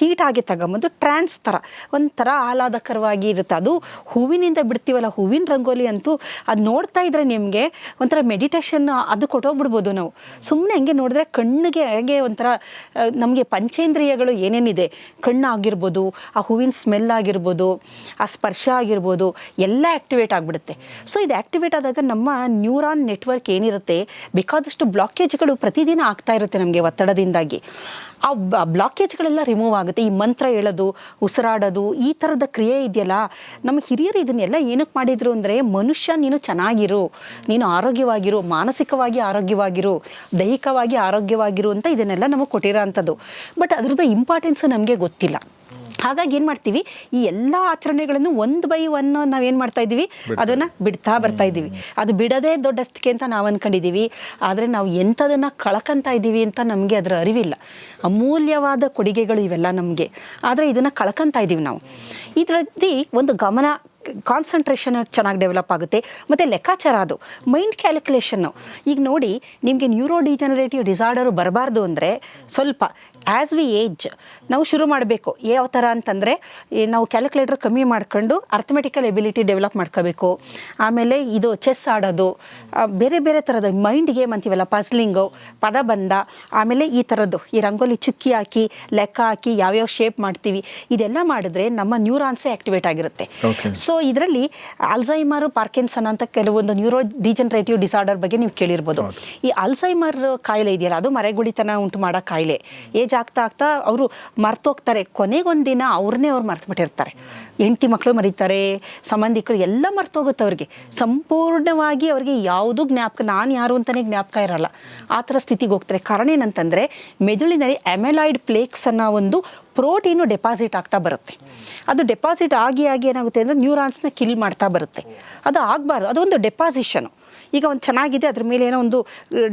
ತೀಟಾಗಿ ತಗೊಂಬಂದು ಟ್ರಾನ್ಸ್ ಥರ, ಒಂಥರ ಆಹ್ಲಾದಕರವಾಗಿ ಇರುತ್ತೆ. ಅದು ಹೂವಿನಿಂದ ಬಿಡ್ತೀವಲ್ಲ, ಹೂವಿನ ರಂಗೋಲಿ ಅಂತೂ ಅದು ನೋಡ್ತಾ ಇದ್ರೆ ನಿಮಗೆ ಒಂಥರ ಮೆಡಿಟೇಷನ್ ಅದು ಕೊಟ್ಟೋಗ್ಬಿಡ್ಬೋದು ನಾವು. ಸುಮ್ಮನೆ ಹಂಗೆ ನೋಡಿದ್ರೆ ಕಣ್ಣಿಗೆ ಹೇಗೆ ಒಂಥರ ನಮಗೆ ಪಂಚೇಂದ್ರಿಯಗಳು ಏನೇನಿದೆ ಕಣ್ಣು ಆಗಿರ್ಬೋದು ಆ ಹೂವಿನ ಸ್ಮೆಲ್ ಆಗಿರ್ಬೋದು, ಆ ಸ್ಪರ್ಶ ಆಗಿರ್ಬೋದು, ಎಲ್ಲ ಆ್ಯಕ್ಟಿವೇಟ್ ಆಗಿಬಿಡುತ್ತೆ. ಸೊ ಇದು ಆ್ಯಕ್ಟಿವೇಟ್ ಆದಾಗ ನಮ್ಮ ನ್ಯೂರಾನ್ ನೆಟ್ವರ್ಕ್ ಏನಿರುತ್ತೆ, ಬೇಕಾದಷ್ಟು ಬ್ಲಾಕೇಜ್ಗಳು ಪ್ರತಿದಿನ ಆಗ್ತಾ ಇರುತ್ತೆ ನಮಗೆ ಒತ್ತಡದಿಂದಾಗಿ. ಆ ಬ್ಲಾಕೇಜ್ಗಳೆಲ್ಲ ರಿಮೂವ್ ಆಗುತ್ತೆ. ಈ ಮಂತ್ರ ಹೇಳೋದು, ಉಸಿರಾಡೋದು, ಈ ಥರದ ಕ್ರಿಯೆ ಇದೆಯಲ್ಲ? ನಮ್ಮ ಹಿರಿಯರು ಇದನ್ನೆಲ್ಲ ಏನಕ್ಕೆ ಮಾಡಿದರು ಅಂದರೆ, ಮನುಷ್ಯ ನೀನು ಚೆನ್ನಾಗಿರು, ನೀನು ಆರೋಗ್ಯವಾಗಿರು, ಮಾನಸಿಕವಾಗಿ ಆರೋಗ್ಯವಾಗಿರು, ದೈಹಿಕವಾಗಿ ಆರೋಗ್ಯವಾಗಿರು ಅಂತ ಇದನ್ನೆಲ್ಲ ನಮಗೆ ಕೊಟ್ಟಿರೋ ಅಂಥದ್ದು ಬಟ್ ಅದ್ರದ್ದು ಇಂಪಾರ್ಟೆನ್ಸು ನಮಗೆ ಗೊತ್ತಿಲ್ಲ. ಹಾಗಾಗಿ ಏನು ಮಾಡ್ತೀವಿ? ಈ ಎಲ್ಲ ಆಚರಣೆಗಳನ್ನು ಒಂದು ಬೈ ಒನ್ ಏನು ಮಾಡ್ತಾ ಇದ್ದೀವಿ? ಅದನ್ನು ಬಿಡ್ತಾ ಬರ್ತಾ ಇದ್ದೀವಿ. ಅದು ಬಿಡೋದೇ ದೊಡ್ಡಸ್ತಿಕೆ ಅಂತ ನಾವು ಅಂದ್ಕೊಂಡಿದ್ದೀವಿ ಆದರೆ ನಾವು ಎಂಥದನ್ನು ಕಳ್ಕೊಂತ ಇದ್ದೀವಿ ಅಂತ ನಮಗೆ ಅದರ ಅರಿವಿಲ್ಲ. ಅಮೂಲ್ಯವಾದ ಕೊಡುಗೆಗಳು ಇವೆಲ್ಲ ನಮಗೆ. ಆದರೆ ಇದನ್ನು ಕಳ್ಕೊಂತ ಇದ್ದೀವಿ ನಾವು. ಇದರಲ್ಲಿ ಒಂದು ಗಮನ ಕಾನ್ಸಂಟ್ರೇಷನ್ ಚೆನ್ನಾಗಿ ಡೆವಲಪ್ ಆಗುತ್ತೆ. ಮತ್ತು ಲೆಕ್ಕಾಚಾರ ಅದು. ಮೈಂಡ್ ಕ್ಯಾಲ್ಕುಲೇಷನ್ನು ಈಗ ನೋಡಿ ನಿಮಗೆ ನ್ಯೂರೋ ಡಿಜನರೇಟಿವ್ ಡಿಸಾರ್ಡರು ಬರಬಾರ್ದು ಅಂದರೆ ಸ್ವಲ್ಪ ಆ್ಯಸ್ ವಿ ಏಜ್ ನಾವು ಶುರು ಮಾಡಬೇಕು. ಯಾವ ಥರ ಅಂತಂದರೆ ನಾವು ಕ್ಯಾಲ್ಕುಲೇಟರ್ ಕಮ್ಮಿ ಮಾಡ್ಕೊಂಡು ಅರ್ಥಮೆಟಿಕಲ್ ಎಬಿಲಿಟಿ ಡೆವಲಪ್ ಮಾಡ್ಕೋಬೇಕು. ಆಮೇಲೆ ಇದು ಚೆಸ್ ಆಡೋದು ಬೇರೆ ಬೇರೆ ಥರದ ಮೈಂಡ್ ಗೇಮ್ ಅಂತೀವಲ್ಲ ಪಸ್ಲಿಂಗು ಪದಬಂಧ ಆಮೇಲೆ ಈ ಥರದ್ದು ಈ ರಂಗೋಲಿ ಚುಕ್ಕಿ ಹಾಕಿ ಲೆಕ್ಕ ಹಾಕಿ ಯಾವ್ಯಾವ ಶೇಪ್ ಮಾಡ್ತೀವಿ ಇದೆಲ್ಲ ಮಾಡಿದ್ರೆ ನಮ್ಮ ನ್ಯೂರಾನ್ಸೇ ಆ್ಯಕ್ಟಿವೇಟ್ ಆಗಿರುತ್ತೆ. Okay. ಸೊ ಇದರಲ್ಲಿ ಅಲ್ಸೈಮರ್ ಪಾರ್ಕಿನ್ಸನ್ ಅಂತ ಕೆಲವೊಂದು ನ್ಯೂರೋ ಡಿಜನರೇಟಿವ್ ಡಿಸಾರ್ಡರ್ ಬಗ್ಗೆ ನೀವು ಕೇಳಿರ್ಬೋದು. ಈ ಅಲ್ಸೈಮರ್ ಕಾಯಿಲೆ ಇದೆಯಲ್ಲ ಅದು ಮರೆಗುಳಿತನ ಉಂಟು ಮಾಡೋ ಕಾಯಿಲೆ. ಏಜ್ ಆಗ್ತಾ ಆಗ್ತಾ ಅವರು ಮರ್ತೋಗ್ತಾರೆ. ಕೊನೆಗೊಂದು ದಿನ ಅವ್ರನ್ನೇ ಅವ್ರು ಮರ್ತುಬಿಟ್ಟಿರ್ತಾರೆ. ಹೆಂಡತಿ ಮಕ್ಕಳು ಮರೀತಾರೆ ಸಂಬಂಧಿಕರು ಎಲ್ಲ ಮರ್ತೋಗುತ್ತೆ ಅವ್ರಿಗೆ. ಸಂಪೂರ್ಣವಾಗಿ ಅವ್ರಿಗೆ ಯಾವುದು ಜ್ಞಾಪಕ ನಾನು ಯಾರು ಅಂತಲೇ ಜ್ಞಾಪಕ ಇರಲ್ಲ. ಆ ಥರ ಸ್ಥಿತಿಗೆ ಹೋಗ್ತಾರೆ. ಕಾರಣ ಏನಂತಂದರೆ ಮೆದುಳಿನಲ್ಲಿ ಅಮೆಲಾಯ್ಡ್ ಪ್ಲೇಕ್ಸ್ ಅನ್ನೋ ಒಂದು ಪ್ರೋಟೀನು ಡೆಪಾಸಿಟ್ ಆಗ್ತಾ ಬರುತ್ತೆ. ಅದು ಡೆಪಾಸಿಟ್ ಆಗಿ ಆಗಿ ಏನಾಗುತ್ತೆ ಅಂದರೆ ನ್ಯೂರಾನ್ಸ್ನ ಕಿಲ್ ಮಾಡ್ತಾ ಬರುತ್ತೆ. ಅದು ಆಗಬಾರ್ದು ಅದೊಂದು ಡೆಪಾಸಿಷನು. ಈಗ ಒಂದು ಚೆನ್ನಾಗಿದೆ, ಅದ್ರ ಮೇಲೆ ಏನೋ ಒಂದು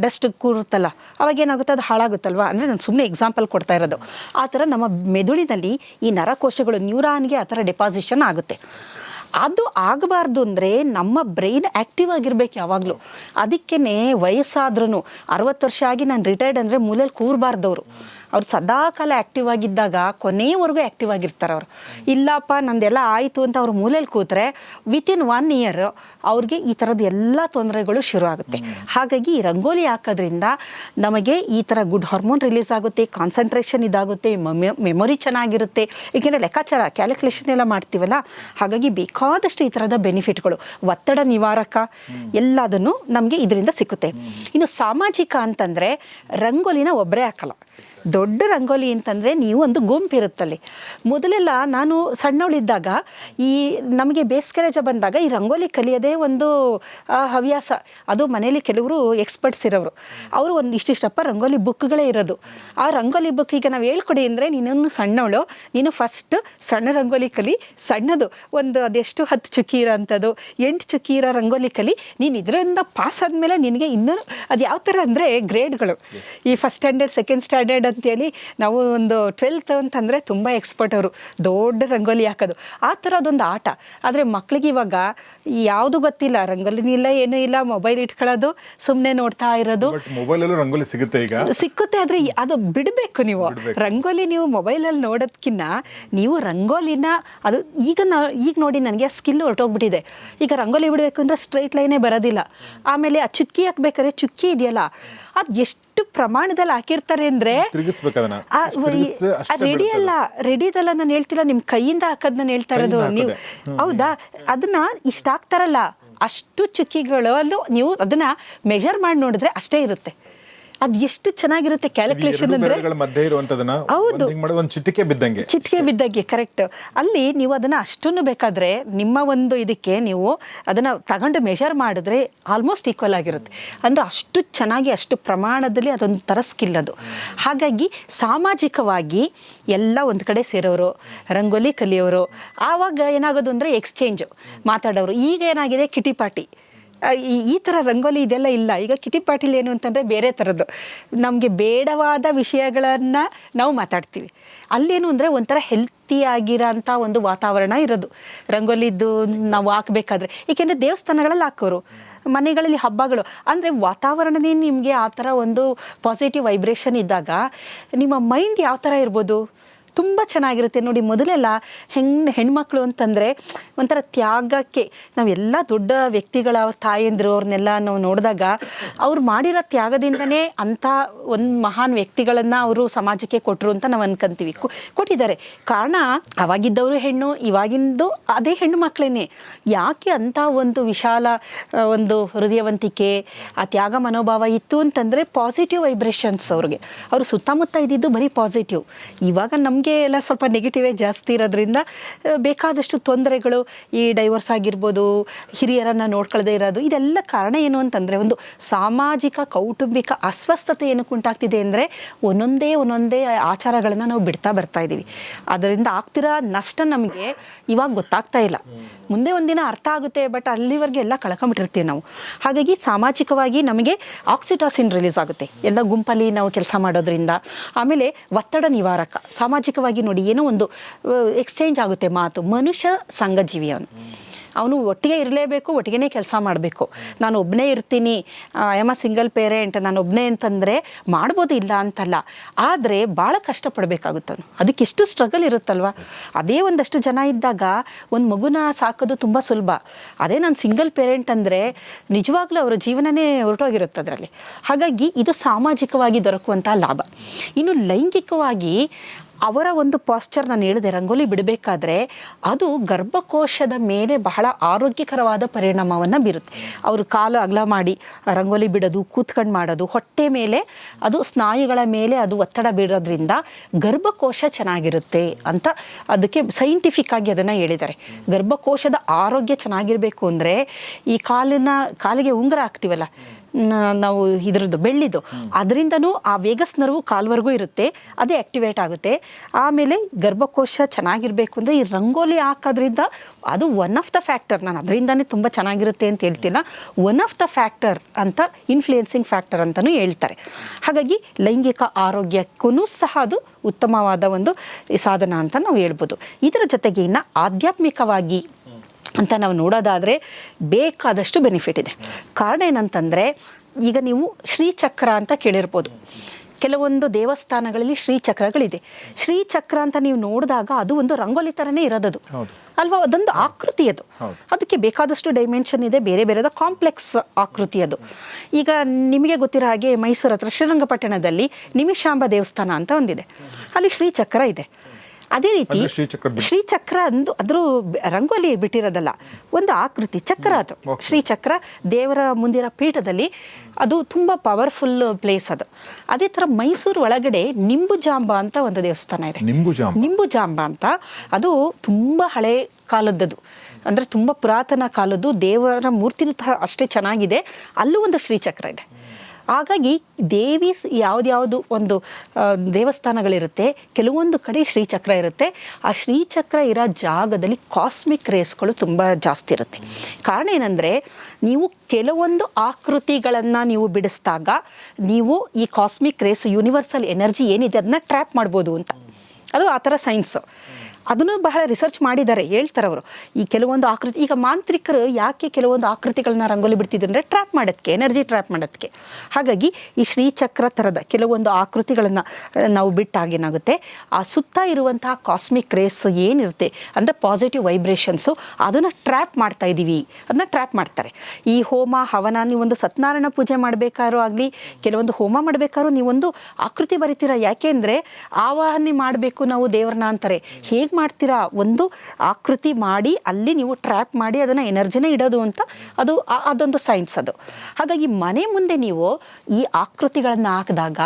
ಡಸ್ಟ್ ಕೂರುತ್ತಲ್ಲ, ಅವಾಗ ಏನಾಗುತ್ತೆ, ಅದು ಹಾಳಾಗುತ್ತಲ್ವ? ಅಂದರೆ ನಾನು ಸುಮ್ಮನೆ ಎಕ್ಸಾಂಪಲ್ ಕೊಡ್ತಾ ಇರೋದು. ಆ ಥರ ನಮ್ಮ ಮೆದುಳಿನಲ್ಲಿ ಈ ನರಕೋಶಗಳು ನ್ಯೂರಾನ್ಗೆ ಆ ಥರ ಡೆಪಾಸಿಷನ್ ಆಗುತ್ತೆ. ಅದು ಆಗಬಾರ್ದು ಅಂದರೆ ನಮ್ಮ ಬ್ರೈನ್ ಆ್ಯಕ್ಟಿವ್ ಆಗಿರ್ಬೇಕು ಯಾವಾಗಲೂ. ಅದಕ್ಕೇ ವಯಸ್ಸಾದ್ರೂ ಅರವತ್ತು ವರ್ಷ ಆಗಿ ನಾನು ರಿಟೈರ್ಡ್ ಅಂದರೆ ಮೂಲೆಯಲ್ಲಿ ಕೂರಬಾರ್ದವರು. ಅವ್ರು ಸದಾಕಾಲ ಆ್ಯಕ್ಟಿವ್ ಆಗಿದ್ದಾಗ ಕೊನೆಯವರೆಗೂ ಆ್ಯಕ್ಟಿವ್ ಆಗಿರ್ತಾರೆ ಅವರು. ಇಲ್ಲಪ್ಪ, ನಂದೆಲ್ಲ ಆಯಿತು ಅಂತ ಅವ್ರ ಮೂಲೆಯಲ್ಲಿ ಕೂತ್ರೆ ವಿತಿನ್ ಒನ್ ಇಯರ್ ಅವ್ರಿಗೆ ಈ ಥರದ್ದು ಎಲ್ಲ ತೊಂದರೆಗಳು ಶುರು ಆಗುತ್ತೆ. ಹಾಗಾಗಿ ಈ ರಂಗೋಲಿ ಹಾಕೋದ್ರಿಂದ ನಮಗೆ ಈ ಥರ ಗುಡ್ ಹಾರ್ಮೋನ್ ರಿಲೀಸ್ ಆಗುತ್ತೆ ಕಾನ್ಸಂಟ್ರೇಷನ್ ಇದಾಗುತ್ತೆ ಮೆಮೊರಿ ಚೆನ್ನಾಗಿರುತ್ತೆ. ಏಕೆಂದರೆ ಲೆಕ್ಕಾಚಾರ ಕ್ಯಾಲ್ಕುಲೇಷನ್ ಎಲ್ಲ ಮಾಡ್ತೀವಲ್ಲ? ಹಾಗಾಗಿ ಬೇಕಾದಷ್ಟು ಈ ಥರದ ಬೆನಿಫಿಟ್ಗಳು ಒತ್ತಡ ನಿವಾರಕ, ಎಲ್ಲದನ್ನು ನಮಗೆ ಇದರಿಂದ ಸಿಕ್ಕುತ್ತೆ ಇನ್ನು ಸಾಮಾಜಿಕ ಅಂತಂದರೆ ರಂಗೋಲಿನ ಒಬ್ಬರೇ ಹಾಕಲ್ಲ. ದೊಡ್ಡ ರಂಗೋಲಿ ಅಂತಂದರೆ ನೀವು ಒಂದು ಗುಂಪು ಇರುತ್ತಲ್ಲಿ ಮೊದಲೆಲ್ಲ ನಾನು ಸಣ್ಣವಳಿದ್ದಾಗ ಈ ನಮಗೆ ಬೇಸಿಗೆ ರಜೆ ಬಂದಾಗ ಈ ರಂಗೋಲಿ ಕಲಿಯೋದೇ ಒಂದು ಹವ್ಯಾಸ. ಅದು ಮನೇಲಿ ಕೆಲವರು ಎಕ್ಸ್ಪರ್ಟ್ಸ್ ಇರೋರು ಅವರು ಒಂದು ಇಷ್ಟಿಷ್ಟಪ್ಪ ರಂಗೋಲಿ ಬುಕ್ಗಳೇ ಇರೋದು. ಆ ರಂಗೋಲಿ ಬುಕ್ ಈಗ ನಾವು ಹೇಳ್ಕೊಡಿ ಅಂದರೆ ನೀನೊಂದು ಸಣ್ಣವಳು ನೀನು ಫಸ್ಟ್ ಸಣ್ಣ ರಂಗೋಲಿ ಕಲಿ ಸಣ್ಣದು. ಒಂದು ಅದೆಷ್ಟು ಹತ್ತು ಚುಕ್ಕಿ ಇರೋ ಅಂಥದ್ದು ಎಂಟು ಚುಕ್ಕಿ ಇರೋ ರಂಗೋಲಿ ಕಲಿ ನೀನು ಇದರಿಂದ ಪಾಸ್ ಆದಮೇಲೆ ನಿನಗೆ ಇನ್ನೂ ಅದು ಯಾವ ಥರ ಅಂದರೆ ಗ್ರೇಡ್ಗಳು ಈ ಫಸ್ಟ್ ಸ್ಟ್ಯಾಂಡರ್ಡ್ ಸೆಕೆಂಡ್ ಸ್ಟ್ಯಾಂಡರ್ಡ್ ಅಂತೇಳಿ ನಾವು ಒಂದು ಟ್ವೆಲ್ತ್ ಅಂತಂದರೆ ತುಂಬ ಎಕ್ಸ್ಪರ್ಟ್ ಅವರು. ದೊಡ್ಡ ರಂಗೋಲಿ ಹಾಕೋದು. ಆ ಥರದೊಂದು ಆಟ. ಆದರೆ ಮಕ್ಳಿಗೆ ಇವಾಗ ಯಾವುದು ಗೊತ್ತಿಲ್ಲ. ರಂಗೋಲಿನೂ ಇಲ್ಲ ಏನೂ ಇಲ್ಲ. ಮೊಬೈಲ್ ಇಟ್ಕೊಳ್ಳೋದು ಸುಮ್ಮನೆ ನೋಡ್ತಾ ಇರೋದು. ಮೊಬೈಲಲ್ಲೂ ರಂಗೋಲಿ ಸಿಗುತ್ತೆ ಈಗ. ಸಿಕ್ಕುತ್ತೆ ಆದರೆ ಅದು ಬಿಡಬೇಕು ನೀವು. ರಂಗೋಲಿ ನೀವು ಮೊಬೈಲಲ್ಲಿ ನೋಡೋದಕ್ಕಿಂತ ನೀವು ರಂಗೋಲಿನ ಅದು ಈಗ ನಾ ಈಗ ನೋಡಿ ನನಗೆ ಆ ಸ್ಕಿಲ್ ಹೊರಟೋಗ್ಬಿಟ್ಟಿದೆ. ಈಗ ರಂಗೋಲಿ ಬಿಡಬೇಕು ಅಂದರೆ ಸ್ಟ್ರೈಟ್ ಲೈನೇ ಬರೋದಿಲ್ಲ. ಆಮೇಲೆ ಆ ಚುಕ್ಕಿ ಹಾಕ್ಬೇಕಾದ್ರೆ ಚುಕ್ಕಿ ಇದೆಯಲ್ಲ. ಅದು ಎಷ್ಟು ಪ್ರಮಾಣದಲ್ಲಿ ಹಾಕಿರ್ತಾರೆ ಅಂದ್ರೆ ರೆಡಿ ಅಲ್ಲ ರೆಡಿ ರೆಡಿದಲ್ಲ ನಾನು ಹೇಳ್ತಿಲ್ಲ ನಿಮ್ಮ ಕೈಯಿಂದ ಹಾಕೋದು ನಾನು ಹೇಳ್ತಾ ಇರೋದು ನೀವು ಹೌದಾ? ಅದನ್ನ ಇಷ್ಟ ಹಾಕ್ತಾರಲ್ಲ ಅಷ್ಟು ಚುಕ್ಕಿಗಳು ಅಲ್ಲೂ ನೀವು ಅದನ್ನ ಮೆಜರ್ ಮಾಡಿ ನೋಡಿದ್ರೆ ಅಷ್ಟೇ ಇರುತ್ತೆ. ಅದು ಎಷ್ಟು ಚೆನ್ನಾಗಿರುತ್ತೆ ಕ್ಯಾಲ್ಕುಲೇಷನ್ ಅಂದ್ರೆ ಬೆರಳುಗಳ ಮಧ್ಯೆ ಇರುವಂತದನ್ನ ಹೌದು. ಒಂದ್ ಚಿಟಿಕೆ ಬಿದ್ದಂಗೆ. ಚಿಟಿಕೆ ಬಿದ್ದಂಗೆ ಕರೆಕ್ಟ್ ಅಲ್ಲಿ ನೀವು ಅದನ್ನ ಅಷ್ಟನ್ನು ಬೇಕಾದ್ರೆ ನಿಮ್ಮ ಒಂದು ಇದಕ್ಕೆ ನೀವು ಅದನ್ನ ತಗೊಂಡು ಮೆಷರ್ ಮಾಡಿದ್ರೆ ಆಲ್ಮೋಸ್ಟ್ ಈಕ್ವಲ್ ಆಗಿರುತ್ತೆ. ಅಂದ್ರೆ ಅಷ್ಟು ಚೆನ್ನಾಗಿ ಅಷ್ಟು ಪ್ರಮಾಣದಲ್ಲಿ ಅದೊಂದು ತರ ಸ್ಕಿಲ್ ಅದು. ಹಾಗಾಗಿ ಸಾಮಾಜಿಕವಾಗಿ ಎಲ್ಲ ಒಂದು ಕಡೆ ಸೇರೋರು ರಂಗೋಲಿ ಕಲಿಯೋರು ಆವಾಗ ಏನಾಗೋದು ಅಂದರೆ ಎಕ್ಸ್ಚೇಂಜ್ ಮಾತಾಡೋರು. ಈಗ ಏನಾಗಿದೆ? ಕಿಟಿ ಪಾಟಿ. ಆ, ಈ ಈ ಥರ ರಂಗೋಲಿ ಇದೆಲ್ಲ ಇಲ್ಲ. ಈಗ ಕಿಟಿ ಪಾಟೀಲ್ ಏನು ಅಂತಂದರೆ ಬೇರೆ ಥರದ್ದು ನಮಗೆ ಬೇಡವಾದ ವಿಷಯಗಳನ್ನು ನಾವು ಮಾತಾಡ್ತೀವಿ. ಅಲ್ಲೇನು ಅಂದರೆ ಒಂಥರ ಹೆಲ್ತಿ ಆಗಿರೋಂಥ ಒಂದು ವಾತಾವರಣ ಇರೋದು. ರಂಗೋಲಿದ್ದು ನಾವು ಹಾಕ್ಬೇಕಾದ್ರೆ. ಏಕೆಂದರೆ ದೇವಸ್ಥಾನಗಳಲ್ಲಿ ಹಾಕೋರು, ಮನೆಗಳಲ್ಲಿ ಹಬ್ಬಗಳು. ಅಂದರೆ ವಾತಾವರಣನೇ ನಿಮಗೆ ಆ ಥರ ಒಂದು ಪಾಸಿಟಿವ್ ವೈಬ್ರೇಷನ್ ಇದ್ದಾಗ ನಿಮ್ಮ ಮೈಂಡ್ ಯಾವ ಥರ ಇರ್ಬೋದು? ತುಂಬ ಚೆನ್ನಾಗಿರುತ್ತೆ. ನೋಡಿ, ಮೊದಲೆಲ್ಲ ಹೆಣ್ಣು ಹೆಣ್ಮಕ್ಳು ಅಂತಂದರೆ ಒಂಥರ ತ್ಯಾಗಕ್ಕೆ ನಾವೆಲ್ಲ ದೊಡ್ಡ ವ್ಯಕ್ತಿಗಳ ಅವ್ರ ತಾಯಂದ್ರು ಅವ್ರನ್ನೆಲ್ಲ ನಾವು ನೋಡಿದಾಗ ಅವ್ರು ಮಾಡಿರೋ ತ್ಯಾಗದಿಂದನೇ ಅಂಥ ಒಂದು ಮಹಾನ್ ವ್ಯಕ್ತಿಗಳನ್ನು ಅವರು ಸಮಾಜಕ್ಕೆ ಕೊಟ್ಟರು ಅಂತ ನಾವು ಅನ್ಕೊಂತೀವಿ. ಕೊಟ್ಟಿದ್ದಾರೆ. ಕಾರಣ ಅವಾಗಿದ್ದವರು ಹೆಣ್ಣು, ಇವಾಗಿಂದು ಅದೇ ಹೆಣ್ಣು ಮಕ್ಕಳೇನೆ ಯಾಕೆ ಅಂಥ ಒಂದು ವಿಶಾಲ ಒಂದು ಹೃದಯವಂತಿಕೆ, ಆ ತ್ಯಾಗ ಮನೋಭಾವ ಇತ್ತು ಅಂತಂದರೆ ಪಾಸಿಟಿವ್ ವೈಬ್ರೇಷನ್ಸ್ ಅವ್ರಿಗೆ. ಅವರು ಸುತ್ತಮುತ್ತ ಇದ್ದಿದ್ದು ಬರೀ ಪಾಸಿಟಿವ್ ಇವಾಗ ನಮಗೆ ಎಲ್ಲ ಸ್ವಲ್ಪ ನೆಗೆಟಿವೇ ಜಾಸ್ತಿ ಇರೋದ್ರಿಂದ ಬೇಕಾದಷ್ಟು ತೊಂದರೆಗಳು ಈ ಡೈವರ್ಸ್ ಆಗಿರ್ಬೋದು, ಹಿರಿಯರನ್ನು ನೋಡ್ಕೊಳ್ಳದೆ ಇರೋದು, ಇದೆಲ್ಲ ಕಾರಣ ಏನು ಅಂತಂದರೆ ಒಂದು ಸಾಮಾಜಿಕ, ಕೌಟುಂಬಿಕ ಅಸ್ವಸ್ಥತೆ ಏನಕ್ಕೆ ಉಂಟಾಗ್ತಿದೆ ಅಂದರೆ ಒಂದೊಂದೇ ಒಂದೊಂದೇ ಆಚಾರಗಳನ್ನು ನಾವು ಬಿಡ್ತಾ ಬರ್ತಾ ಇದ್ದೀವಿ ಅದರಿಂದ ಆಗ್ತಿರೋ ನಷ್ಟ ನಮಗೆ ಇವಾಗ ಗೊತ್ತಾಗ್ತಾ ಇಲ್ಲ. ಮುಂದೆ ಒಂದಿನ ಅರ್ಥ ಆಗುತ್ತೆ ಬಟ್ ಅಲ್ಲಿವರೆಗೆ ಎಲ್ಲ ಕಳ್ಕೊಂಬಿಟ್ಟಿರ್ತೀವಿ ನಾವು. ಹಾಗಾಗಿ ಸಾಮಾಜಿಕವಾಗಿ ನಮಗೆ ಆಕ್ಸಿಟಾಸಿನ್ ರಿಲೀಸ್ ಆಗುತ್ತೆ. ಎಲ್ಲ ಗುಂಪಲ್ಲಿ ನಾವು ಕೆಲಸ ಮಾಡೋದ್ರಿಂದ. ಆಮೇಲೆ ಒತ್ತಡ ನಿವಾರಕ. ಸಾಮಾಜಿಕವಾಗಿ ನೋಡಿ ಏನೋ ಒಂದು ಎಕ್ಸ್ಚೇಂಜ್ ಆಗುತ್ತೆ ಮಾತು. ಮನುಷ್ಯ ಸಂಘಜೀವಿ ಅವನು ಅವನು ಒಟ್ಟಿಗೆ ಇರಲೇಬೇಕು ಒಟ್ಟಿಗೆ ಕೆಲಸ ಮಾಡಬೇಕು. ನಾನು ಒಬ್ಬನೇ ಇರ್ತೀನಿ ಎಂ ಸಿಂಗಲ್ ಪೇರೆಂಟ್ ನಾನು ಒಬ್ಬನೇ ಅಂತಂದರೆ ಮಾಡ್ಬೋದು ಇಲ್ಲ ಅಂತಲ್ಲ. ಆದರೆ ಭಾಳ ಕಷ್ಟಪಡಬೇಕಾಗುತ್ತೆ ಅವನು ಅದಕ್ಕೆ ಎಷ್ಟು ಸ್ಟ್ರಗಲ್ ಇರುತ್ತಲ್ವ? ಅದೇ ಒಂದಷ್ಟು ಜನ ಇದ್ದಾಗ ಒಂದು ಮಗುನ ಸಾಕೋದು ತುಂಬ ಸುಲಭ. ಅದೇ ನಾನು ಸಿಂಗಲ್ ಪೇರೆಂಟ್ ಅಂದರೆ ನಿಜವಾಗ್ಲೂ ಅವರ ಜೀವನನೇ ಹೊರಟೋಗಿರುತ್ತೆ ಅದರಲ್ಲಿ. ಹಾಗಾಗಿ ಇದು ಸಾಮಾಜಿಕವಾಗಿ ದೊರಕುವಂಥ ಲಾಭ. ಇನ್ನು ಲೈಂಗಿಕವಾಗಿ ಅವರ ಒಂದು ಪಾಸ್ಚರ್ ನಾನು ಹೇಳಿದೆ, ರಂಗೋಲಿ ಬಿಡಬೇಕಾದ್ರೆ ಅದು ಗರ್ಭಕೋಶದ ಮೇಲೆ ಬಹಳ ಆರೋಗ್ಯಕರವಾದ ಪರಿಣಾಮವನ್ನು ಬೀರುತ್ತೆ. ಅವರು ಕಾಲು ಅಗಲ ಮಾಡಿ, ರಂಗೋಲಿ ಬಿಡೋದು, ಕೂತ್ಕೊಂಡು ಮಾಡೋದು, ಹೊಟ್ಟೆ ಮೇಲೆ ಅದು ಸ್ನಾಯುಗಳ ಮೇಲೆ ಅದು ಒತ್ತಡ ಬೀರೋದ್ರಿಂದ ಗರ್ಭಕೋಶ ಚೆನ್ನಾಗಿರುತ್ತೆ ಅಂತ ಅದಕ್ಕೆ ಸೈಂಟಿಫಿಕ್ ಆಗಿ ಅದನ್ನು ಹೇಳಿದ್ದಾರೆ. ಗರ್ಭಕೋಶದ ಆರೋಗ್ಯ ಚೆನ್ನಾಗಿರಬೇಕು ಅಂದರೆ ಈ ಕಾಲಿನ, ಕಾಲಿಗೆ ಉಂಗುರ ಹಾಕ್ತೀವಲ್ಲ ನಾವು ಇದ್ರದ್ದು ಬೆಳ್ಳಿದು ಅದರಿಂದನೂ ಆ ವೇಗಸ್ ನರ್ವು ಕಾಲ್ವರೆಗೂ ಇರುತ್ತೆ. ಅದೇ ಆಕ್ಟಿವೇಟ್ ಆಗುತ್ತೆ. ಆಮೇಲೆ ಗರ್ಭಕೋಶ ಚೆನ್ನಾಗಿರಬೇಕು ಅಂದರೆ ಈ ರಂಗೋಲಿ ಹಾಕೋದ್ರಿಂದ ಅದು ಒನ್ ಆಫ್ ದ ಫ್ಯಾಕ್ಟರ್ ನಾನು ಅದರಿಂದನೇ ತುಂಬ ಚೆನ್ನಾಗಿರುತ್ತೆ ಅಂತ ಹೇಳ್ತಿಲ್ಲ. ಒನ್ ಆಫ್ ದ ಫ್ಯಾಕ್ಟರ್ ಅಂತ ಇನ್ಫ್ಲೂಯೆನ್ಸಿಂಗ್ ಫ್ಯಾಕ್ಟರ್ ಅಂತಲೂ ಹೇಳ್ತಾರೆ. ಹಾಗಾಗಿ ಲೈಂಗಿಕ ಆರೋಗ್ಯಕ್ಕೂ ಸಹ ಅದು ಉತ್ತಮವಾದ ಒಂದು ಸಾಧನ ಅಂತ ನಾವು ಹೇಳ್ಬೋದು. ಇದರ ಜೊತೆಗೆ ಇನ್ನು ಆಧ್ಯಾತ್ಮಿಕವಾಗಿ ಅಂತ ನಾವು ನೋಡೋದಾದರೆ ಬೇಕಾದಷ್ಟು ಬೆನಿಫಿಟ್ ಇದೆ. ಕಾರಣ ಏನಂತಂದರೆ ಈಗ ನೀವು ಶ್ರೀಚಕ್ರ ಅಂತ ಕೇಳಿರ್ಬೋದು. ಕೆಲವೊಂದು ದೇವಸ್ಥಾನಗಳಲ್ಲಿ ಶ್ರೀಚಕ್ರಗಳಿದೆ. ಶ್ರೀಚಕ್ರ ಅಂತ ನೀವು ನೋಡಿದಾಗ ಅದು ಒಂದು ರಂಗೋಲಿ ಥರನೇ ಇರೋದದು. ಅಲ್ವಾ? ಅದೊಂದು ಆಕೃತಿ ಅದು. ಅದಕ್ಕೆ ಬೇಕಾದಷ್ಟು ಡೈಮೆನ್ಷನ್ ಇದೆ ಬೇರೆ ಬೇರೆದ ಕಾಂಪ್ಲೆಕ್ಸ್ ಆಕೃತಿ ಅದು. ಈಗ ನಿಮಗೆ ಗೊತ್ತಿರೋ ಹಾಗೆ ಮೈಸೂರು ಹತ್ರ ಶ್ರೀರಂಗಪಟ್ಟಣದಲ್ಲಿ ನಿಮಿಷಾಂಬ ದೇವಸ್ಥಾನ ಅಂತ ಒಂದಿದೆ. ಅಲ್ಲಿ ಶ್ರೀಚಕ್ರ ಇದೆ. ಅದೇ ರೀತಿ? ಶ್ರೀಚಕ್ರ ಅಂದು ಅದ್ರ ರಂಗೋಲಿ ಬಿಟ್ಟಿರೋದಲ್ಲ ಒಂದು ಆಕೃತಿ ಚಕ್ರ ಅದು. ಶ್ರೀಚಕ್ರ ದೇವರ ಮುಂದಿರೋ ಪೀಠದಲ್ಲಿ ಅದು ತುಂಬ ಪವರ್ಫುಲ್ ಪ್ಲೇಸ್ ಅದು. ಅದೇ ಥರ ಮೈಸೂರು ಒಳಗಡೆ ನಿಂಬುಜಾಂಬ ಅಂತ ಒಂದು ದೇವಸ್ಥಾನ ಇದೆ. ನಿಂಬು ನಿಂಬು ಜಾಂಬಾ ಅಂತ ಅದು ತುಂಬ ಹಳೆ ಕಾಲದ್ದದು. ಅಂದರೆ ತುಂಬ ಪುರಾತನ ಕಾಲದ್ದು ದೇವರ ಮೂರ್ತಿನೂ ಅಷ್ಟೇ ಚೆನ್ನಾಗಿದೆ. ಅಲ್ಲೂ ಒಂದು ಶ್ರೀಚಕ್ರ ಇದೆ. ಹಾಗಾಗಿ ದೇವಿ ಯಾವುದ್ಯಾವುದು ಒಂದು ದೇವಸ್ಥಾನಗಳಿರುತ್ತೆ, ಕೆಲವೊಂದು ಕಡೆ ಶ್ರೀಚಕ್ರ ಇರುತ್ತೆ. ಆ ಶ್ರೀಚಕ್ರ ಇರೋ ಜಾಗದಲ್ಲಿ ಕಾಸ್ಮಿಕ್ ರೇಸ್ಗಳು ತುಂಬ ಜಾಸ್ತಿ ಇರುತ್ತೆ. ಕಾರಣ ಏನಂದರೆ, ನೀವು ಕೆಲವೊಂದು ಆಕೃತಿಗಳನ್ನು ನೀವು ಬಿಡಿಸಿದಾಗ ನೀವು ಈ ಕಾಸ್ಮಿಕ್ ರೇಸ್ ಯೂನಿವರ್ಸಲ್ ಎನರ್ಜಿ ಏನಿದೆ, ಅದನ್ನ ಟ್ರ್ಯಾಪ್ ಮಾಡ್ಬೋದು ಅಂತ. ಅದು ಆ ಥರ ಸೈನ್ಸು ಅದನ್ನು ಬಹಳ ರಿಸರ್ಚ್ ಮಾಡಿದ್ದಾರೆ, ಹೇಳ್ತಾರೆ ಅವರು. ಈ ಕೆಲವೊಂದು ಆಕೃತಿ, ಈಗ ಮಾಂತ್ರಿಕರು ಯಾಕೆ ಕೆಲವೊಂದು ಆಕೃತಿಗಳನ್ನ ರಂಗೋಲಿ ಬಿಡ್ತಿದ್ರು ಅಂದರೆ ಟ್ರ್ಯಾಪ್ ಮಾಡೋದಕ್ಕೆ ಎನರ್ಜಿ ಟ್ರ್ಯಾಪ್ ಮಾಡೋದಕ್ಕೆ ಹಾಗಾಗಿ ಈ ಶ್ರೀಚಕ್ರ ಥರದ ಕೆಲವೊಂದು ಆಕೃತಿಗಳನ್ನು ನಾವು ಬಿಟ್ಟಾಗ ಏನಾಗುತ್ತೆ? ಆ ಸುತ್ತ ಇರುವಂತಹ ಕಾಸ್ಮಿಕ್ ರೇಸ್ ಏನಿರುತ್ತೆ? ಅಂದರೆ ಪಾಸಿಟಿವ್ ವೈಬ್ರೇಷನ್ಸು ಅದನ್ನು ಟ್ರ್ಯಾಪ್ ಮಾಡ್ತಾ ಇದ್ದೀವಿ ಅದನ್ನ ಟ್ರ್ಯಾಪ್ ಮಾಡ್ತಾರೆ. ಈ ಹೋಮ, ಹವನ, ನೀವೊಂದು ಸತ್ಯನಾರಾಯಣ ಪೂಜೆ ಮಾಡಬೇಕಾದ್ರೂ ಆಗಲಿ, ಕೆಲವೊಂದು ಹೋಮ ಮಾಡಬೇಕಾದ್ರೂ ನೀವೊಂದು ಆಕೃತಿ ಬರಿತೀರ. ಯಾಕೆ ಅಂದರೆ ಆವಾಹನೆ ಮಾಡಬೇಕು ನಾವು ದೇವ್ರನ್ನ ಅಂತಾರೆ. ಹೇಗೆ ಮಾಡ್ತೀರಾ? ಒಂದು ಆಕೃತಿ ಮಾಡಿ, ಅಲ್ಲಿ ನೀವು ಟ್ರ್ಯಾಪ್ ಮಾಡಿ, ಅದನ್ನು ಎನರ್ಜಿನ ಇಡೋದು ಅಂತ ಅದು ಅದೊಂದು ಸೈನ್ಸ್ ಅದು. ಹಾಗಾಗಿ ಮನೆ ಮುಂದೆ ನೀವು ಈ ಆಕೃತಿಗಳನ್ನು ಹಾಕಿದಾಗ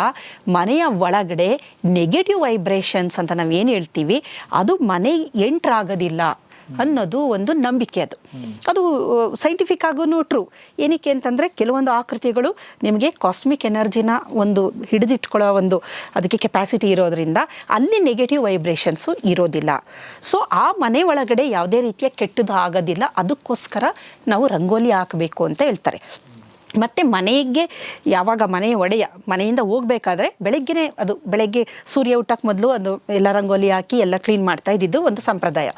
ಮನೆಯ ಒಳಗಡೆ ನೆಗೆಟಿವ್ ವೈಬ್ರೇಷನ್ಸ್ ಅಂತ ನಾವು ಏನು ಹೇಳ್ತೀವಿ? ಅದು ಮನೆ ಎಂಟ್ರ್ ಆಗೋದಿಲ್ಲ. ಅನ್ನೋದು ಒಂದು ನಂಬಿಕೆ ಅದು. ಅದು ಸೈಂಟಿಫಿಕ್ ಆಗೂ ಟ್ರೂ ಏನಕ್ಕೆ ಅಂತಂದರೆ ಕೆಲವೊಂದು ಆಕೃತಿಗಳು ನಿಮಗೆ ಕಾಸ್ಮಿಕ್ ಎನರ್ಜಿನ ಒಂದು ಹಿಡಿದಿಟ್ಕೊಳ್ಳೋ ಒಂದು ಅದಕ್ಕೆ ಕೆಪಾಸಿಟಿ ಇರೋದ್ರಿಂದ ಅಲ್ಲಿ ನೆಗೆಟಿವ್ ವೈಬ್ರೇಷನ್ಸು ಇರೋದಿಲ್ಲ. ಸೊ ಆ ಮನೆ ಒಳಗಡೆ ಯಾವುದೇ ರೀತಿಯ ಕೆಟ್ಟದ್ದು ಆಗೋದಿಲ್ಲ. ಅದಕ್ಕೋಸ್ಕರ ನಾವು ರಂಗೋಲಿ ಹಾಕಬೇಕು ಅಂತ ಹೇಳ್ತಾರೆ. ಮತ್ತು ಮನೆಗೆ ಯಾವಾಗ ಮನೆ ಒಡೆಯ ಮನೆಯಿಂದ ಹೋಗ್ಬೇಕಾದ್ರೆ ಬೆಳಗ್ಗೆನೇ ಅದು ಬೆಳಗ್ಗೆ ಸೂರ್ಯ ಊಟಕ್ಕೆ ಮೊದಲು ಅದು ಎಲ್ಲ ರಂಗೋಲಿ ಹಾಕಿ ಎಲ್ಲ ಕ್ಲೀನ್ ಮಾಡ್ತಾ ಇದ್ದಿದ್ದು ಒಂದು ಸಂಪ್ರದಾಯ.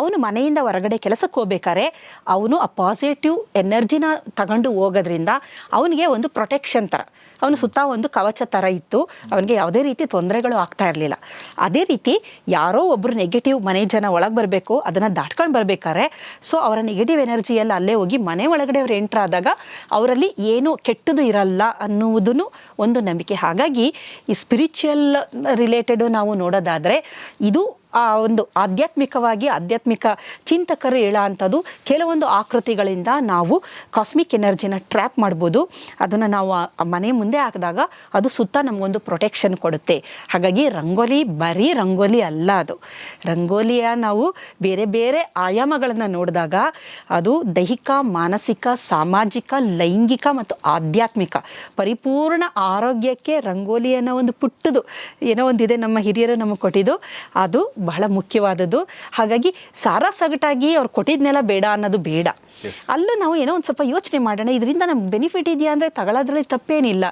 ಅವನು ಮನೆಯಿಂದ ಹೊರಗಡೆ ಕೆಲಸಕ್ಕೆ ಹೋಗ್ಬೇಕಾದ್ರೆ ಅವನು ಆ ಪಾಸಿಟಿವ್ ಎನರ್ಜಿನ ತಗೊಂಡು ಹೋಗೋದ್ರಿಂದ ಅವನಿಗೆ ಒಂದು ಪ್ರೊಟೆಕ್ಷನ್ ಥರ ಅವನು ಸುತ್ತ ಒಂದು ಕವಚ ಥರ ಇತ್ತು. ಅವನಿಗೆ ಯಾವುದೇ ರೀತಿ ತೊಂದರೆಗಳು ಆಗ್ತಾ ಇರಲಿಲ್ಲ. ಅದೇ ರೀತಿ ಯಾರೋ ಒಬ್ಬರು ನೆಗೆಟಿವ್ ಮನೆ ಜನ ಒಳಗೆ ಬರಬೇಕು, ಅದನ್ನು ದಾಟ್ಕೊಂಡು ಬರಬೇಕಾದ್ರೆ ಸೊ ಅವರ ನೆಗೆಟಿವ್ ಎನರ್ಜಿ ಎಲ್ಲ ಅಲ್ಲೇ ಹೋಗಿ ಮನೆ ಒಳಗಡೆ ಅವ್ರು ಎಂಟ್ರ್ ಆದಾಗ ಅವರಲ್ಲಿ ಏನು ಕೆಟ್ಟದು ಇರಲ್ಲ ಅನ್ನುವುದನ್ನು ಒಂದು ನಂಬಿಕೆ. ಹಾಗಾಗಿ ಈ ಸ್ಪಿರಿಚುವಲ್ ರಿಲೇಟೆಡ್ ನಾವು ನೋಡೋದಾದರೆ ಇದು ಆ ಒಂದು ಆಧ್ಯಾತ್ಮಿಕವಾಗಿ ಆಧ್ಯಾತ್ಮಿಕ ಚಿಂತಕರು ಹೇಳೋ ಕೆಲವೊಂದು ಆಕೃತಿಗಳಿಂದ ನಾವು ಕಾಸ್ಮಿಕ್ ಎನರ್ಜಿನ ಟ್ರ್ಯಾಪ್ ಮಾಡ್ಬೋದು. ಅದನ್ನು ನಾವು ಮನೆ ಮುಂದೆ ಹಾಕಿದಾಗ ಅದು ಸುತ್ತ ನಮಗೊಂದು ಪ್ರೊಟೆಕ್ಷನ್ ಕೊಡುತ್ತೆ. ಹಾಗಾಗಿ ರಂಗೋಲಿ ಬರೀ ರಂಗೋಲಿ ಅಲ್ಲ ಅದು. ರಂಗೋಲಿಯ ನಾವು ಬೇರೆ ಬೇರೆ ಆಯಾಮಗಳನ್ನು ನೋಡಿದಾಗ ಅದು ದೈಹಿಕ, ಮಾನಸಿಕ, ಸಾಮಾಜಿಕ, ಲೈಂಗಿಕ ಮತ್ತು ಆಧ್ಯಾತ್ಮಿಕ ಪರಿಪೂರ್ಣ ಆರೋಗ್ಯಕ್ಕೆ ರಂಗೋಲಿ ಅನ್ನೋ ಒಂದು ಪುಟ್ಟದು ಏನೋ ಒಂದಿದೆ ನಮ್ಮ ಹಿರಿಯರು ನಮಗೆ ಕೊಟ್ಟಿದ್ದು. ಅದು ಬಹಳ ಮುಖ್ಯವಾದದ್ದು. ಹಾಗಾಗಿ ಸಾರ ಸಗಟಾಗಿ ಅವ್ರು ಕೊಟ್ಟಿದ್ನೆಲ್ಲ ಬೇಡ ಅನ್ನೋದು ಬೇಡ. ಅಲ್ಲೂ ನಾವು ಏನೋ ಒಂದು ಸ್ವಲ್ಪ ಯೋಚನೆ ಮಾಡೋಣ ಇದರಿಂದ ನಮ್ಗೆ ಬೆನಿಫಿಟ್ ಇದೆಯಾ ಅಂದರೆ ತಗೊಳ್ಳೋದ್ರಲ್ಲಿ ತಪ್ಪೇನಿಲ್ಲ.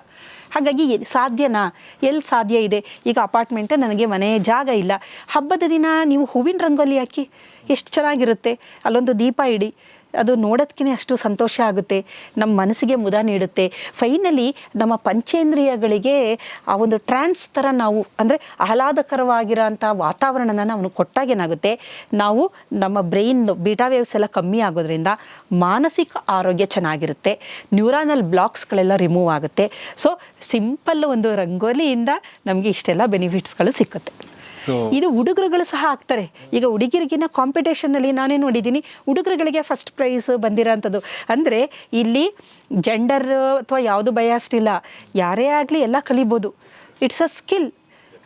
ಹಾಗಾಗಿ ಸಾಧ್ಯನಾ? ಎಲ್ಲಿ ಸಾಧ್ಯ ಇದೆ? ಈಗ ಅಪಾರ್ಟ್ಮೆಂಟ್ ನನಗೆ ಮನೆ ಜಾಗ ಇಲ್ಲ. ಹಬ್ಬದ ದಿನ ನೀವು ಹೂವಿನ ರಂಗೋಲಿ ಹಾಕಿ ಎಷ್ಟು ಚೆನ್ನಾಗಿರುತ್ತೆ? ಅಲ್ಲೊಂದು ದೀಪ ಇಡಿ. ಅದು ನೋಡೋದಕ್ಕೇ ಅಷ್ಟು ಸಂತೋಷ ಆಗುತ್ತೆ, ನಮ್ಮ ಮನಸ್ಸಿಗೆ ಮುದ ನೀಡುತ್ತೆ. ಫೈನಲಿ ನಮ್ಮ ಪಂಚೇಂದ್ರಿಯಗಳಿಗೆ ಆ ಒಂದು ಟ್ರಾನ್ಸ್ ಥರ ನಾವು, ಅಂದರೆ ಆಹ್ಲಾದಕರವಾಗಿರೋಂಥ ವಾತಾವರಣನ ನಾವು ಕೊಟ್ಟಾಗೇನಾಗುತ್ತೆ ನಾವು ನಮ್ಮ ಬ್ರೈನ್ ಬೀಟಾ ವೇವ್ಸ್ ಎಲ್ಲ ಕಮ್ಮಿ ಆಗೋದ್ರಿಂದ ಮಾನಸಿಕ ಆರೋಗ್ಯ ಚೆನ್ನಾಗಿರುತ್ತೆ ನ್ಯೂರಾನಲ್ ಬ್ಲಾಕ್ಸ್ಗಳೆಲ್ಲ ರಿಮೂವ್ ಆಗುತ್ತೆ. ಸೊ ಸಿಂಪಲ್ ಒಂದು ರಂಗೋಲಿಯಿಂದ ನಮಗೆ ಇಷ್ಟೆಲ್ಲ ಬೆನಿಫಿಟ್ಸ್ಗಳು ಸಿಕ್ಕುತ್ತೆ. ಇದು ಹುಡುಗರುಗಳು ಸಹ ಆಗ್ತಾರೆ ಈಗ ಹುಡುಗಿರಿಗಿನ ಕಾಂಪಿಟೇಷನಲ್ಲಿ ನಾನೇ ನೋಡಿದ್ದೀನಿ. ಹುಡುಗರುಗಳಿಗೆ ಫಸ್ಟ್ ಪ್ರೈಸ್ ಬಂದಿರೋಂಥದ್ದು. ಅಂದರೆ ಇಲ್ಲಿ ಜೆಂಡರ್ ಅಥವಾ ಯಾವುದು ಬಯಾಸ್ಟ್ ಇಲ್ಲ. ಯಾರೇ ಆಗಲಿ ಎಲ್ಲ ಕಲಿಬೋದು. ಇಟ್ಸ್ ಅ ಸ್ಕಿಲ್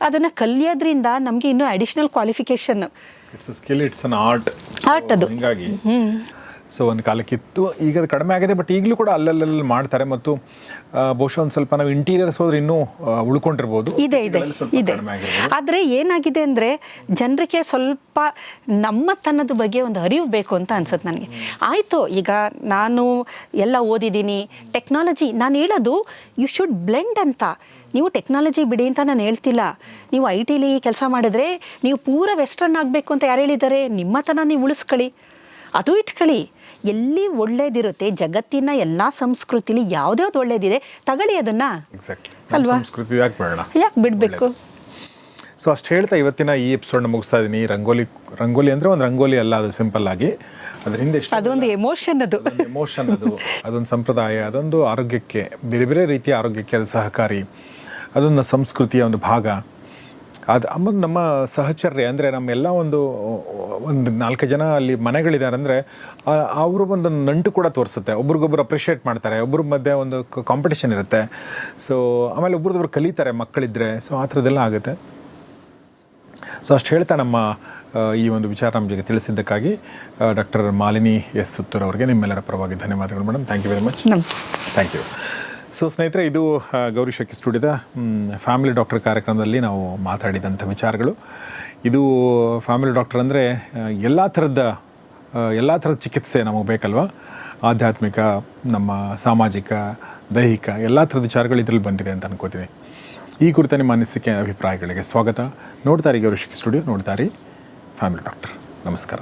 ಅದನ್ನು ಕಲಿಯೋದ್ರಿಂದ ನಮಗೆ ಇನ್ನೂ additional qualification it's skill it's art Art. ಅದು. ಹಿಂಗಾಗಿ ಸೊ ಒಂದು ಕಾಲಕ್ಕಿತ್ತು ಈಗ ಅದು ಕಡಿಮೆ ಆಗಿದೆ ಬಟ್ ಈಗಲೂ ಕೂಡ ಅಲ್ಲಲ್ಲಿ ಮಾಡ್ತಾರೆ ಮತ್ತು ಬಹುಶಃ ಒಂದು ಸ್ವಲ್ಪ ನಾವು ಇಂಟೀರಿಯರ್ಸ್ ಹೋದ್ರೆ ಇನ್ನೂ ಉಳ್ಕೊಂಡಿರ್ಬೋದು. ಇದೆ ಇದೆ ಇದೆ. ಆದರೆ ಏನಾಗಿದೆ ಅಂದರೆ ಜನರಿಗೆ ಸ್ವಲ್ಪ ನಮ್ಮತನದ ಬಗ್ಗೆ ಒಂದು ಅರಿವು ಬೇಕು ಅಂತ ಅನ್ಸುತ್ತೆ ನನಗೆ. ಆಯಿತು ಈಗ ನಾನು ಎಲ್ಲ ಓದಿದ್ದೀನಿ ಟೆಕ್ನಾಲಜಿ ನಾನು ಹೇಳೋದು ಯು ಶುಡ್ ಬ್ಲೆಂಡ್ ಅಂತ. ನೀವು ಟೆಕ್ನಾಲಜಿ ಬಿಡಿ ಅಂತ ನಾನು ಹೇಳ್ತಿಲ್ಲ. ನೀವು ಐ ಟಿಲಿ ಕೆಲಸ ಮಾಡಿದ್ರೆ ನೀವು ಪೂರ ವೆಸ್ಟರ್ನ್ ಆಗಬೇಕು ಅಂತ ಯಾರು ಹೇಳಿದ್ದಾರೆ? ನಿಮ್ಮತನ ನೀವು ಉಳಿಸ್ಕೊಳ್ಳಿ. ಅದು ಇಟ್ಕೊಳ್ಳಿ. ಎಲ್ಲಿ ಒಳ್ಳೇದಿರುತ್ತೆ ಜಗತ್ತಿನ ಎಲ್ಲ ಸಂಸ್ಕೃತಿಲಿ ಯಾವ್ದ್ಯಾವ್ದು ಒಳ್ಳೇದಿದೆ ತಗೊಳ್ಳಿ ಅದನ್ನ. ಎಕ್ಸಾಕ್ಟ್ಲಿ ಅಲ್ವಾ? ಸಂಸ್ಕೃತಿ ಯಾಕೆ ಬೇಡ ಯಾಕೆ ಬಿಡಬೇಕು? ಸೊ ಅಷ್ಟು ಹೇಳ್ತಾ ಇವತ್ತಿನ ಈ ಎಪಿಸೋಡ್ ಮುಗಿಸ್ತಾ ಇದ್ದೀನಿ ರಂಗೋಲಿ ರಂಗೋಲಿ ಅಂದರೆ ಒಂದು ರಂಗೋಲಿ ಅಲ್ಲ ಅದು ಸಿಂಪಲ್ ಆಗಿ. ಅದ್ರ ಹಿಂದೆ ಅದೊಂದು ಎಮೋಷನ್ ಅದು. ಎಮೋಷನ್ ಅದು. ಅದೊಂದು ಸಂಪ್ರದಾಯ ಅದೊಂದು ಆರೋಗ್ಯಕ್ಕೆ ಬೇರೆ ಬೇರೆ ರೀತಿಯ ಆರೋಗ್ಯಕ್ಕೆ ಅದು ಸಹಕಾರಿ. ಅದೊಂದು ಸಂಸ್ಕೃತಿಯ ಒಂದು ಭಾಗ. ಅದು ಆಮೇಲೆ ನಮ್ಮ ಸಹಚರ್ಯ ಅಂದರೆ ನಮ್ಮೆಲ್ಲ ಒಂದು ಒಂದು ನಾಲ್ಕು ಜನ ಅಲ್ಲಿ ಮನೆಗಳಿದ್ದಾರೆ ಅಂದರೆ ಅವರು ಒಂದು ನಂಟು ಕೂಡ ತೋರಿಸುತ್ತೆ. ಒಬ್ರಿಗೊಬ್ರು ಅಪ್ರಿಷಿಯೇಟ್ ಮಾಡ್ತಾರೆ ಒಬ್ರ ಮಧ್ಯೆ ಒಂದು ಕಾಂಪಿಟೇಷನ್ ಇರುತ್ತೆ. ಸೊ ಆಮೇಲೆ ಒಬ್ರದೊಬ್ರು ಕಲಿತಾರೆ ಮಕ್ಕಳಿದ್ರೆ ಸೊ ಆ ಥರದ್ದೆಲ್ಲ ಆಗುತ್ತೆ. ಸೊ ಅಷ್ಟು ಹೇಳ್ತಾ ನಮ್ಮ ಈ ಒಂದು ವಿಚಾರ ನಮ್ಮ ಜೊತೆ ತಿಳಿಸಿದ್ದಕ್ಕಾಗಿ ಡಾಕ್ಟರ್ ಮಾಲಿನಿ ಎಸ್ ಸುತ್ತೂರ್ ಅವರಿಗೆ ನಿಮ್ಮೆಲ್ಲರ ಪರವಾಗಿ ಧನ್ಯವಾದಗಳು madam thank you very much thank you so ಸ್ನೇಹಿತರೆ, ಇದು ಗೌರಿ ಶಕ್ಕಿ ಸ್ಟುಡಿಯೋದ ಫ್ಯಾಮಿಲಿ ಡಾಕ್ಟರ್ ಕಾರ್ಯಕ್ರಮದಲ್ಲಿ ನಾವು ಮಾತಾಡಿದಂಥ ವಿಚಾರಗಳು. ಇದು ಫ್ಯಾಮಿಲಿ ಡಾಕ್ಟರ್ ಅಂದರೆ ಎಲ್ಲ ಥರದ ಎಲ್ಲ ಥರದ ಚಿಕಿತ್ಸೆ ನಮಗೆ ಬೇಕಲ್ವ? ಆಧ್ಯಾತ್ಮಿಕ, ನಮ್ಮ ಸಾಮಾಜಿಕ, ದೈಹಿಕ, ಎಲ್ಲ ಥರದ ವಿಚಾರಗಳು ಇದರಲ್ಲಿ ಬಂದಿದೆ ಅಂತ ಅನ್ಕೋತೀನಿ. ಈ ಕುರಿತ ನಿಮ್ಮ ಅನಿಸಿಕೆ, ಅಭಿಪ್ರಾಯಗಳಿಗೆ ಸ್ವಾಗತ. ನೋಡ್ತಾರೆ ಗೌರಿ ಶಕ್ಕಿ ಸ್ಟುಡಿಯೋ ನೋಡ್ತಾರೆ ಫ್ಯಾಮಿಲಿ ಡಾಕ್ಟರ್ ನಮಸ್ಕಾರ.